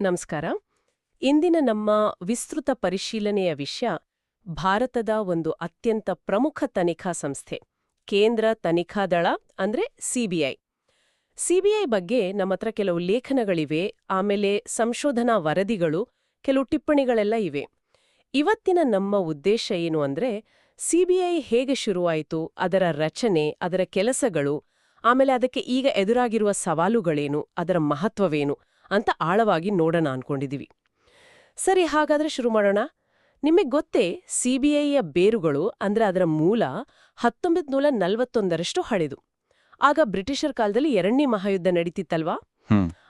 ನಮಸ್ಕಾರ. ಇಂದಿನ ನಮ್ಮ ವಿಸ್ತೃತ ಪರಿಶೀಲನೆಯ ವಿಷಯ ಭಾರತದ ಒಂದು ಅತ್ಯಂತ ಪ್ರಮುಖ ತನಿಖಾ ಸಂಸ್ಥೆ, ಕೇಂದ್ರ ತನಿಖಾ ದಳ ಅಂದ್ರೆ ಸಿಬಿಐ ಸಿಬಿಐ ಬಗ್ಗೆ ನಮ್ಮತ್ರ ಕೆಲವು ಲೇಖನಗಳಿವೆ, ಆಮೇಲೆ ಸಂಶೋಧನಾ ವರದಿಗಳು, ಕೆಲವು ಟಿಪ್ಪಣಿಗಳೆಲ್ಲ ಇವೆ. ಇವತ್ತಿನ ನಮ್ಮ ಉದ್ದೇಶ ಏನು ಅಂದ್ರೆ ಸಿಬಿಐ ಹೇಗೆ ಶುರುವಾಯಿತು, ಅದರ ರಚನೆ, ಅದರ ಕೆಲಸಗಳು, ಆಮೇಲೆ ಅದಕ್ಕೆ ಈಗ ಎದುರಾಗಿರುವ ಸವಾಲುಗಳೇನು, ಅದರ ಮಹತ್ವವೇನು ಅಂತ ಆಳವಾಗಿ ನೋಡೋಣ ಅನ್ಕೊಂಡಿದೀವಿ. ಸರಿ ಹಾಗಾದ್ರೆ ಶುರು ಮಾಡೋಣ. ನಿಮಗೆ ಗೊತ್ತೇ ಸಿಬಿಐಯ ಬೇರುಗಳು ಅಂದ್ರೆ ಅದರ ಮೂಲ ಹತ್ತೊಂಬತ್ತು ನೂರ ನಲವತ್ತೊಂದರಷ್ಟು ಹಳೆದು. ಆಗ ಬ್ರಿಟಿಷರ್ ಕಾಲದಲ್ಲಿ ಎರಡನೇ ಮಹಾಯುದ್ಧ ನಡೀತಿತ್ತಲ್ವಾ?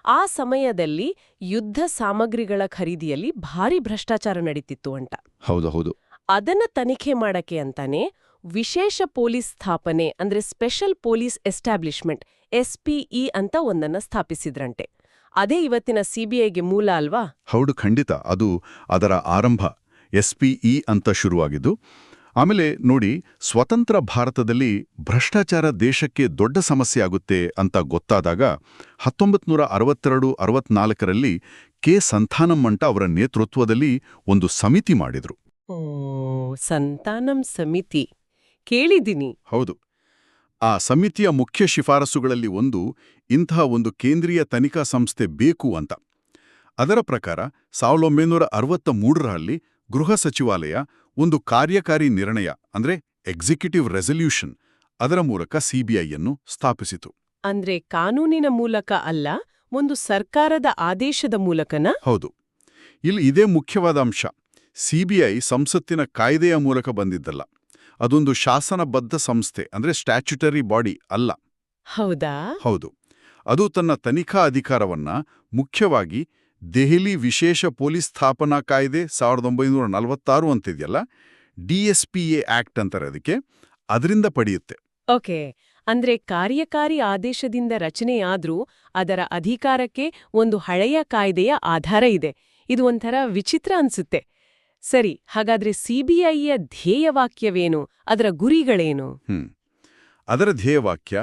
ಆ ಸಮಯದಲ್ಲಿ ಯುದ್ಧ ಸಾಮಗ್ರಿಗಳ ಖರೀದಿಯಲ್ಲಿ ಭಾರಿ ಭ್ರಷ್ಟಾಚಾರ ನಡೀತಿತ್ತು ಅಂತ. ಹೌದು ಹೌದು. ಅದನ್ನ ತನಿಖೆ ಮಾಡಕ್ಕೆ ಅಂತಾನೆ ವಿಶೇಷ ಪೊಲೀಸ್ ಸ್ಥಾಪನೆ ಅಂದ್ರೆ ಸ್ಪೆಷಲ್ ಪೊಲೀಸ್ ಎಸ್ಟಾಬ್ಲಿಷ್ಮೆಂಟ್ ಎಸ್ಪಿಇ ಅಂತ ಒಂದನ್ನ ಸ್ಥಾಪಿಸಿದ್ರಂತೆ. ಅದೇ ಇವತ್ತಿನ ಸಿಬಿಐಗೆ ಮೂಲ ಅಲ್ವಾ? ಹೌದು ಖಂಡಿತ. ಅದು ಅದರ ಆರಂಭ ಎಸ್ ಇ ಅಂತ ಶುರುವಾಗಿದ್ದು. ಆಮೇಲೆ ನೋಡಿ ಸ್ವತಂತ್ರ ಭಾರತದಲ್ಲಿ ಭ್ರಷ್ಟಾಚಾರ ದೇಶಕ್ಕೆ ದೊಡ್ಡ ಸಮಸ್ಯೆ ಆಗುತ್ತೆ ಅಂತ ಗೊತ್ತಾದಾಗ ಹತ್ತೊಂಬತ್ತು ನೂರ ಅರವತ್ತೆರಡು ಅರವತ್ನಾಲ್ಕರಲ್ಲಿ ಕೆ. ಸಂತಾನಮ್ಮಂಟ ಅವರ ನೇತೃತ್ವದಲ್ಲಿ ಒಂದು ಸಮಿತಿ ಮಾಡಿದ್ರು. ಓ ಸಂತಾನಂ ಸಮಿತಿ. ಕೇಳಿದ್ದೀನಿ. ಹೌದು. ಆ ಸಮಿತಿಯ ಮುಖ್ಯ ಶಿಫಾರಸುಗಳಲ್ಲಿ ಒಂದು ಇಂತಹ ಒಂದು ಕೇಂದ್ರೀಯ ತನಿಖಾ ಸಂಸ್ಥೆ ಬೇಕು ಅಂತ. ಅದರ ಪ್ರಕಾರ ಸಾವಿರದ ಒಂಬೈನೂರ ಅರವತ್ತ ಮೂರರಲ್ಲಿ ಗೃಹ ಸಚಿವಾಲಯ ಒಂದು ಕಾರ್ಯಕಾರಿ ನಿರ್ಣಯ ಅಂದ್ರೆ ಎಕ್ಸಿಕ್ಯೂಟಿವ್ ರೆಸಲ್ಯೂಷನ್ ಅದರ ಮೂಲಕ ಸಿಬಿಐಯನ್ನು ಸ್ಥಾಪಿಸಿತು. ಅಂದ್ರೆ ಕಾನೂನಿನ ಮೂಲಕ ಅಲ್ಲ ಒಂದು ಸರ್ಕಾರದ ಆದೇಶದ ಮೂಲಕನ? ಹೌದು. ಇಲ್ಲಿ ಇದೇ ಮುಖ್ಯವಾದ ಅಂಶ ಸಿಬಿಐ ಸಂಸತ್ತಿನ ಕಾಯ್ದೆಯ ಮೂಲಕ ಬಂದಿದ್ದಲ್ಲ. ಅದೊಂದು ಶಾಸನಬದ್ಧ ಸಂಸ್ಥೆ ಅಂದ್ರೆ ಸ್ಟ್ಯಾಚ್ಯುಟರಿ ಬಾಡಿ ಅಲ್ಲ. ಹೌದಾ? ಹೌದು. ಅದು ತನ್ನ ತನಿಖಾ ಅಧಿಕಾರವನ್ನ ಮುಖ್ಯವಾಗಿ ದೆಹಲಿ ವಿಶೇಷ ಪೊಲೀಸ್ ಸ್ಥಾಪನಾ ಕಾಯ್ದೆ ಸಾವಿರದ ಒಂಬೈನೂರ ನಲವತ್ತಾರು ಅಂತಿದೆಯಲ್ಲ ಎ ಆಕ್ಟ್ ಅಂತಾರೆ ಅದಕ್ಕೆ ಅದರಿಂದ ಪಡೆಯುತ್ತೆ. ಓಕೆ. ಅಂದ್ರೆ ಕಾರ್ಯಕಾರಿ ಆದೇಶದಿಂದ ರಚನೆಯಾದ್ರೂ ಅದರ ಅಧಿಕಾರಕ್ಕೆ ಒಂದು ಹಳೆಯ ಕಾಯ್ದೆಯ ಆಧಾರ ಇದೆ. ಇದು ಒಂಥರ ವಿಚಿತ್ರ ಅನ್ಸುತ್ತೆ. ಸರಿ ಹಾಗಾದ್ರೆ ಸಿಬಿಐಯ ಧ್ಯೇಯವಾಕ್ಯವೇನು? ಅದರ ಗುರಿಗಳೇನು? ಅದರ ಧ್ಯೇಯವಾಕ್ಯ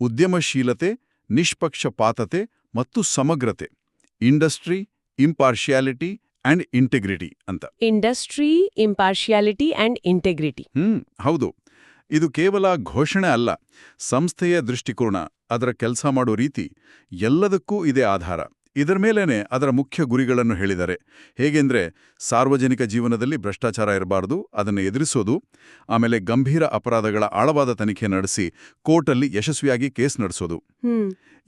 ಉದ್ಯಮಶೀಲತೆ ನಿಷ್ಪಕ್ಷಪಾತತೆ ಮತ್ತು ಸಮಗ್ರತೆ ಇಂಡಸ್ಟ್ರಿ ಇಂಪಾರ್ಶಿಯಾಲಿಟಿ ಅಂಡ್ ಇಂಟೆಗ್ರಿಟಿ ಅಂತ. Industry impartiality and integrity. ಹ್ಮ್ ಹೌದು. ಇದು ಕೇವಲ ಘೋಷಣೆ ಅಲ್ಲ ಸಂಸ್ಥೆಯ ದೃಷ್ಟಿಕೋನ ಅದರ ಕೆಲಸ ಮಾಡೋ ರೀತಿ ಎಲ್ಲದಕ್ಕೂ ಇದೇ ಆಧಾರ. ಇದರ ಮೇಲೇನೆ ಅದರ ಮುಖ್ಯ ಗುರಿಗಳನ್ನು ಹೇಳಿದ್ದಾರೆ ಹೇಗೆಂದರೆ ಸಾರ್ವಜನಿಕ ಜೀವನದಲ್ಲಿ ಭ್ರಷ್ಟಾಚಾರ ಇರಬಾರ್ದು ಅದನ್ನು ಎದುರಿಸೋದು ಆಮೇಲೆ ಗಂಭೀರ ಅಪರಾಧಗಳ ಆಳವಾದ ತನಿಖೆ ನಡೆಸಿ ಕೋರ್ಟಲ್ಲಿ ಯಶಸ್ವಿಯಾಗಿ ಕೇಸ್ ನಡೆಸೋದು.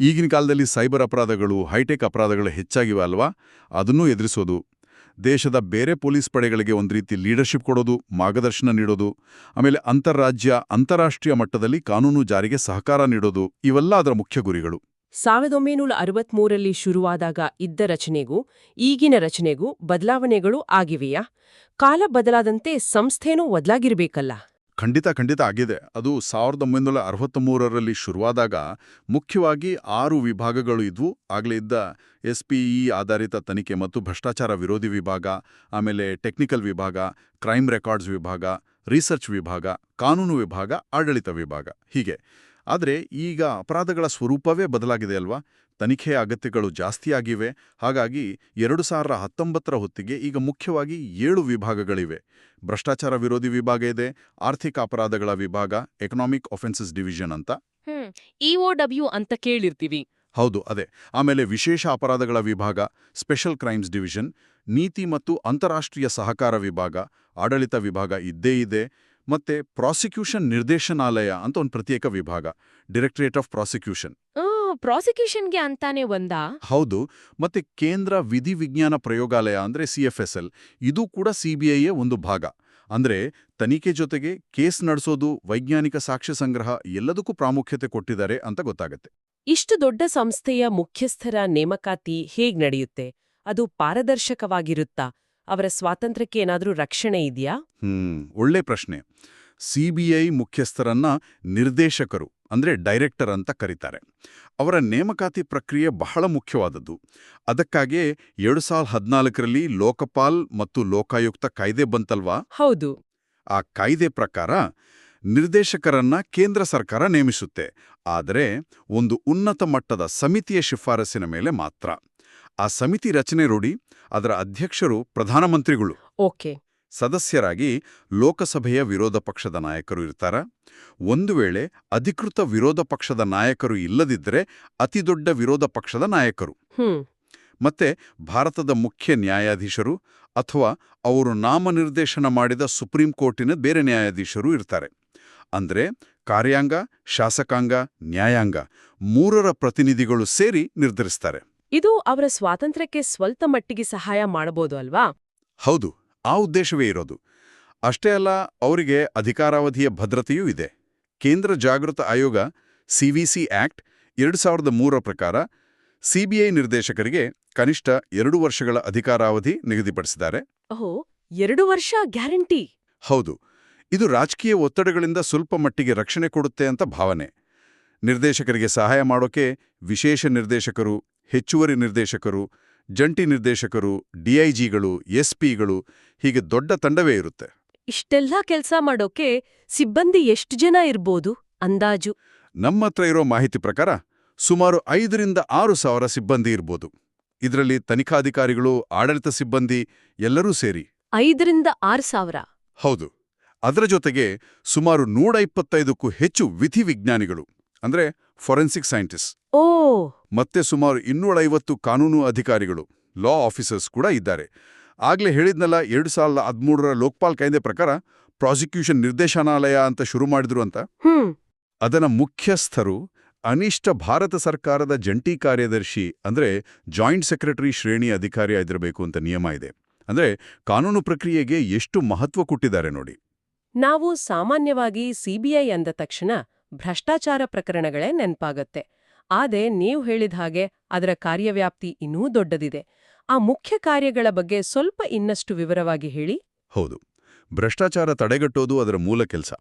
ಈಗಿನ ಕಾಲದಲ್ಲಿ ಸೈಬರ್ ಅಪರಾಧಗಳು ಹೈಟೆಕ್ ಅಪರಾಧಗಳು ಹೆಚ್ಚಾಗಿವೆ ಅಲ್ವಾ? ಅದನ್ನೂ ಎದುರಿಸೋದು. ದೇಶದ ಬೇರೆ ಪೊಲೀಸ್ ಪಡೆಗಳಿಗೆ ಒಂದು ರೀತಿ ಲೀಡರ್ಶಿಪ್ ಕೊಡೋದು ಮಾರ್ಗದರ್ಶನ ನೀಡೋದು ಆಮೇಲೆ ಅಂತಾರಾಜ್ಯ ಅಂತಾರಾಷ್ಟ್ರೀಯ ಮಟ್ಟದಲ್ಲಿ ಕಾನೂನು ಜಾರಿಗೆ ಸಹಕಾರ ನೀಡೋದು ಇವೆಲ್ಲ ಅದರ ಮುಖ್ಯ ಗುರಿಗಳು. ಸಾವಿರದ ಒಂಬೈನೂರ ಅರವತ್ಮೂರರಲ್ಲಿ ಶುರುವಾದಾಗ ಇದ್ದ ರಚನೆಗೂ, ಈಗಿನ ರಚನೆಗೂ ಬದಲಾವಣೆಗಳು ಆಗಿವೆಯಾ? ಕಾಲ ಬದಲಾದಂತೆ ಸಂಸ್ಥೆನೂ ಬದಲಾಗಿರಬೇಕಲ್ಲ ಖಂಡಿತ ಖಂಡಿತ ಆಗಿದೆ. ಅದು ಸಾವಿರದ ಒಂಬೈನೂರ ಅರವತ್ತ್ಮೂರರಲ್ಲಿ ಶುರುವಾದಾಗ ಮುಖ್ಯವಾಗಿ ಆರು ವಿಭಾಗಗಳು ಇದ್ವು. ಆಗಲೇ ಇದ್ದ ಎಸ್ ಆಧಾರಿತ ತನಿಖೆ ಮತ್ತು ಭ್ರಷ್ಟಾಚಾರ ವಿರೋಧಿ ವಿಭಾಗ, ಆಮೇಲೆ ಟೆಕ್ನಿಕಲ್ ವಿಭಾಗ, ಕ್ರೈಮ್ ರೆಕಾರ್ಡ್ಸ್ ವಿಭಾಗ, ರಿಸರ್ಚ್ ವಿಭಾಗ, ಕಾನೂನು ವಿಭಾಗ, ಆಡಳಿತ ವಿಭಾಗ. ಹೀಗೆ. ಆದರೆ ಈಗ ಅಪರಾಧಗಳ ಸ್ವರೂಪವೇ ಬದಲಾಗಿದೆ ಅಲ್ವಾ? ತನಿಖೆಯ ಅಗತ್ಯಗಳು ಜಾಸ್ತಿಯಾಗಿವೆ ಹಾಗಾಗಿ ಎರಡು ಸಾವಿರದ ಹತ್ತೊಂಬತ್ತರ ಹೊತ್ತಿಗೆ ಈಗ ಮುಖ್ಯವಾಗಿ ಏಳು ವಿಭಾಗಗಳಿವೆ. ಭ್ರಷ್ಟಾಚಾರ ವಿರೋಧಿ ವಿಭಾಗ ಇದೆ ಆರ್ಥಿಕ ಅಪರಾಧಗಳ ವಿಭಾಗ ಎಕನಾಮಿಕ್ ಒಫೆನ್ಸಸ್ ಡಿವಿಷನ್ ಅಂತ. ಇಒಡಬ್ಲ್ಯೂ ಅಂತ ಕೇಳಿರ್ತೀವಿ. ಹೌದು ಅದೇ. ಆಮೇಲೆ ವಿಶೇಷ ಅಪರಾಧಗಳ ವಿಭಾಗ ಸ್ಪೆಷಲ್ ಕ್ರೈಮ್ಸ್ ಡಿವಿಷನ್ ನೀತಿ ಮತ್ತು ಅಂತಾರಾಷ್ಟ್ರೀಯ ಸಹಕಾರ ವಿಭಾಗ ಆಡಳಿತ ವಿಭಾಗ ಇದ್ದೇ ಇದೆ. ಮತ್ತೆ ಪ್ರಾಸಿಕ್ಯೂಷನ್ ನಿರ್ದೇಶನಾಲಯ ಅಂತ ಒಂದು ಪ್ರತ್ಯೇಕ ವಿಭಾಗ ಡೈರೆಕ್ಟರೇಟ್ ಆಫ್ ಪ್ರಾಸಿಕ್ಯೂಷನ್ ಪ್ರಾಸಿಕ್ಯೂಷನ್ಗೆ ಅಂತಾನೆ ಒಂದಾ? ಹೌದು. ಮತ್ತೆ ಕೇಂದ್ರ ವಿಧಿ ವಿಜ್ಞಾನ ಪ್ರಯೋಗಾಲಯ ಅಂದ್ರೆ ಸಿಎಫ್ಎಸ್ಎಲ್ ಇದು ಕೂಡ ಸಿಬಿಐಯ ಒಂದು ಭಾಗ. ಅಂದ್ರೆ ತನಿಖೆ ಜೊತೆಗೆ ಕೇಸ್ ನಡೆಸೋದು ವೈಜ್ಞಾನಿಕ ಸಾಕ್ಷ್ಯ ಸಂಗ್ರಹ ಎಲ್ಲದಕ್ಕೂ ಪ್ರಾಮುಖ್ಯತೆ ಕೊಟ್ಟಿದ್ದಾರೆ ಅಂತ ಗೊತ್ತಾಗತ್ತೆ. ಇಷ್ಟು ದೊಡ್ಡ ಸಂಸ್ಥೆಯ ಮುಖ್ಯಸ್ಥರ ನೇಮಕಾತಿ ಹೇಗ್ ನಡೆಯುತ್ತೆ? ಅದು ಪಾರದರ್ಶಕವಾಗಿರುತ್ತಾ? ಅವರ ಸ್ವಾತಂತ್ರ್ಯಕ್ಕೆ ಏನಾದರೂ ರಕ್ಷಣೆ ಇದೆಯಾ? ಹ್ಮ್ ಒಳ್ಳೆ ಪ್ರಶ್ನೆ. ಸಿಬಿಐ ಮುಖ್ಯಸ್ಥರನ್ನ ನಿರ್ದೇಶಕರು ಅಂದ್ರೆ ಡೈರೆಕ್ಟರ್ ಅಂತ ಕರೀತಾರೆ. ಅವರ ನೇಮಕಾತಿ ಪ್ರಕ್ರಿಯೆ ಬಹಳ ಮುಖ್ಯವಾದದ್ದು. ಅದಕ್ಕಾಗಿಯೇ ಎರಡು ಸಾವಿರದ ಹದಿನಾಲ್ಕರಲ್ಲಿ ಲೋಕಪಾಲ್ ಮತ್ತು ಲೋಕಾಯುಕ್ತ ಕಾಯ್ದೆ ಬಂತಲ್ವಾ? ಹೌದು. ಆ ಕಾಯ್ದೆ ಪ್ರಕಾರ ನಿರ್ದೇಶಕರನ್ನ ಕೇಂದ್ರ ಸರ್ಕಾರ ನೇಮಿಸುತ್ತೆ. ಆದರೆ ಒಂದು ಉನ್ನತ ಮಟ್ಟದ ಸಮಿತಿಯ ಶಿಫಾರಸಿನ ಮೇಲೆ ಮಾತ್ರ. ಆ ಸಮಿತಿ ರಚನೆ ರೂಢಿ ಅದರ ಅಧ್ಯಕ್ಷರು ಪ್ರಧಾನಮಂತ್ರಿಗಳು ಓಕೆ. ಸದಸ್ಯರಾಗಿ ಲೋಕಸಭೆಯ ವಿರೋಧ ಪಕ್ಷದ ನಾಯಕರು ಇರ್ತಾರ. ಒಂದು ವೇಳೆ ಅಧಿಕೃತ ವಿರೋಧ ಪಕ್ಷದ ನಾಯಕರು ಇಲ್ಲದಿದ್ದರೆ ಅತಿದೊಡ್ಡ ವಿರೋಧ ಪಕ್ಷದ ನಾಯಕರು. ಮತ್ತೆ ಭಾರತದ ಮುಖ್ಯ ನ್ಯಾಯಾಧೀಶರು ಅಥವಾ ಅವರು ನಾಮನಿರ್ದೇಶನ ಮಾಡಿದ ಸುಪ್ರೀಂ ಕೋರ್ಟಿನ ಬೇರೆ ನ್ಯಾಯಾಧೀಶರು ಇರ್ತಾರೆ. ಅಂದ್ರೆ ಕಾರ್ಯಾಂಗ ಶಾಸಕಾಂಗ ನ್ಯಾಯಾಂಗ ಮೂರರ ಪ್ರತಿನಿಧಿಗಳು ಸೇರಿ ನಿರ್ಧರಿಸ್ತಾರೆ. ಇದು ಅವರ ಸ್ವಾತಂತ್ರ್ಯಕ್ಕೆ ಸ್ವಲ್ಪ ಮಟ್ಟಿಗೆ ಸಹಾಯ ಮಾಡಬಹುದು ಅಲ್ವಾ? ಹೌದು ಆ ಉದ್ದೇಶವೇ ಇರೋದು. ಅಷ್ಟೇ ಅಲ್ಲ ಅವರಿಗೆ ಅಧಿಕಾರಾವಧಿಯ ಭದ್ರತೆಯೂ ಇದೆ. ಕೇಂದ್ರ ಜಾಗೃತ ಆಯೋಗ ಸಿವಿಸಿ ಆಕ್ಟ್ ಎರಡು ಸಾವಿರದ ಮೂರರ ಪ್ರಕಾರ ಸಿಬಿಐ ನಿರ್ದೇಶಕರಿಗೆ ಕನಿಷ್ಠ ಎರಡು ವರ್ಷಗಳ ಅಧಿಕಾರಾವಧಿ ನಿಗದಿಪಡಿಸಿದ್ದಾರೆ. ಓಹೋ ಎರಡು ವರ್ಷ ಗ್ಯಾರಂಟಿ? ಹೌದು ಇದು ರಾಜಕೀಯ ಒತ್ತಡಗಳಿಂದ ಸ್ವಲ್ಪ ಮಟ್ಟಿಗೆ ರಕ್ಷಣೆ ಕೊಡುತ್ತೆ ಅಂತ ಭಾವನೆ. ನಿರ್ದೇಶಕರಿಗೆ ಸಹಾಯ ಮಾಡೋಕೆ ವಿಶೇಷ ನಿರ್ದೇಶಕರು ಹೆಚ್ಚುವರಿ ನಿರ್ದೇಶಕರು ಜಂಟಿ ನಿರ್ದೇಶಕರು ಡಿಐಜಿಗಳು ಎಸ್ಪಿಗಳು ಹೀಗೆ ದೊಡ್ಡ ತಂಡವೇ ಇರುತ್ತೆ. ಇಷ್ಟೆಲ್ಲ ಕೆಲಸ ಮಾಡೋಕೆ ಸಿಬ್ಬಂದಿ ಎಷ್ಟು ಜನ ಇರ್ಬೋದು? ಅಂದಾಜು. ನಮ್ಮ ಹತ್ರ ಇರೋ ಮಾಹಿತಿ ಪ್ರಕಾರ ಸುಮಾರು ಐದರಿಂದ ಆರು ಸಾವಿರ ಸಿಬ್ಬಂದಿ ಇರ್ಬೋದು. ಇದರಲ್ಲಿ ತನಿಖಾಧಿಕಾರಿಗಳು ಆಡಳಿತ ಸಿಬ್ಬಂದಿ ಎಲ್ಲರೂ ಸೇರಿ. ಐದರಿಂದ ಆರು ಸಾವಿರ. ಹೌದು. ಅದರ ಜೊತೆಗೆ ಸುಮಾರು ನೂರ ಇಪ್ಪತ್ತೈದಕ್ಕೂ ಹೆಚ್ಚು ವಿಧಿವಿಜ್ಞಾನಿಗಳು ಅಂದ್ರೆ ಫೊರೆನ್ಸಿಕ್ ಸೈಂಟಿಸ್ಟ್. ಓ! ಮತ್ತೆ ಸುಮಾರು ಇನ್ನೂರೈವತ್ತು ಕಾನೂನು ಅಧಿಕಾರಿಗಳು ಲಾ ಆಫೀಸರ್ಸ್ ಕೂಡ ಇದ್ದಾರೆ. ಆಗ್ಲೇ ಹೇಳಿದ್ನಲ್ಲ ಎರಡು ಸಾವಿರದ ಹದಿಮೂರರ ಲೋಕ್ಪಾಲ್ ಕಾಯ್ದೆ ಪ್ರಕಾರ ಪ್ರಾಸಿಕ್ಯೂಷನ್ ನಿರ್ದೇಶನಾಲಯ ಅಂತ ಶುರು ಮಾಡಿದ್ರು ಅಂತ? ಅದರ ಮುಖ್ಯಸ್ಥರು ಅನಿಷ್ಟ ಭಾರತ ಸರ್ಕಾರದ ಜಂಟಿ ಕಾರ್ಯದರ್ಶಿ ಅಂದ್ರೆ ಜಾಯಿಂಟ್ ಸೆಕ್ರೆಟರಿ ಶ್ರೇಣಿ ಅಧಿಕಾರಿ ಆಗಿರಬೇಕು ಅಂತ ನಿಯಮ ಇದೆ. ಅಂದ್ರೆ ಕಾನೂನು ಪ್ರಕ್ರಿಯೆಗೆ ಎಷ್ಟು ಮಹತ್ವ ಕೊಟ್ಟಿದ್ದಾರೆ ನೋಡಿ. ನಾವು ಸಾಮಾನ್ಯವಾಗಿ ಸಿಬಿಐ ಅಂದ ತಕ್ಷಣ ಭ್ರಷ್ಟಾಚಾರ ಪ್ರಕರಣಗಳೇ ನೆನ್ಪಾಗತ್ತೆ. ಆದ್ರೆ ನೀವು ಹೇಳಿದ ಹಾಗೆ ಅದರ ಕಾರ್ಯವ್ಯಾಪ್ತಿ ಇನ್ನೂ ದೊಡ್ಡದಿದೆ. ಆ ಮುಖ್ಯ ಕಾರ್ಯಗಳ ಬಗ್ಗೆ ಸ್ವಲ್ಪ ಇನ್ನಷ್ಟು ವಿವರವಾಗಿ ಹೇಳಿ. ಹೌದು. ಭ್ರಷ್ಟಾಚಾರ ತಡೆಗಟ್ಟೋದು ಅದರ ಮೂಲ ಕೆಲಸ.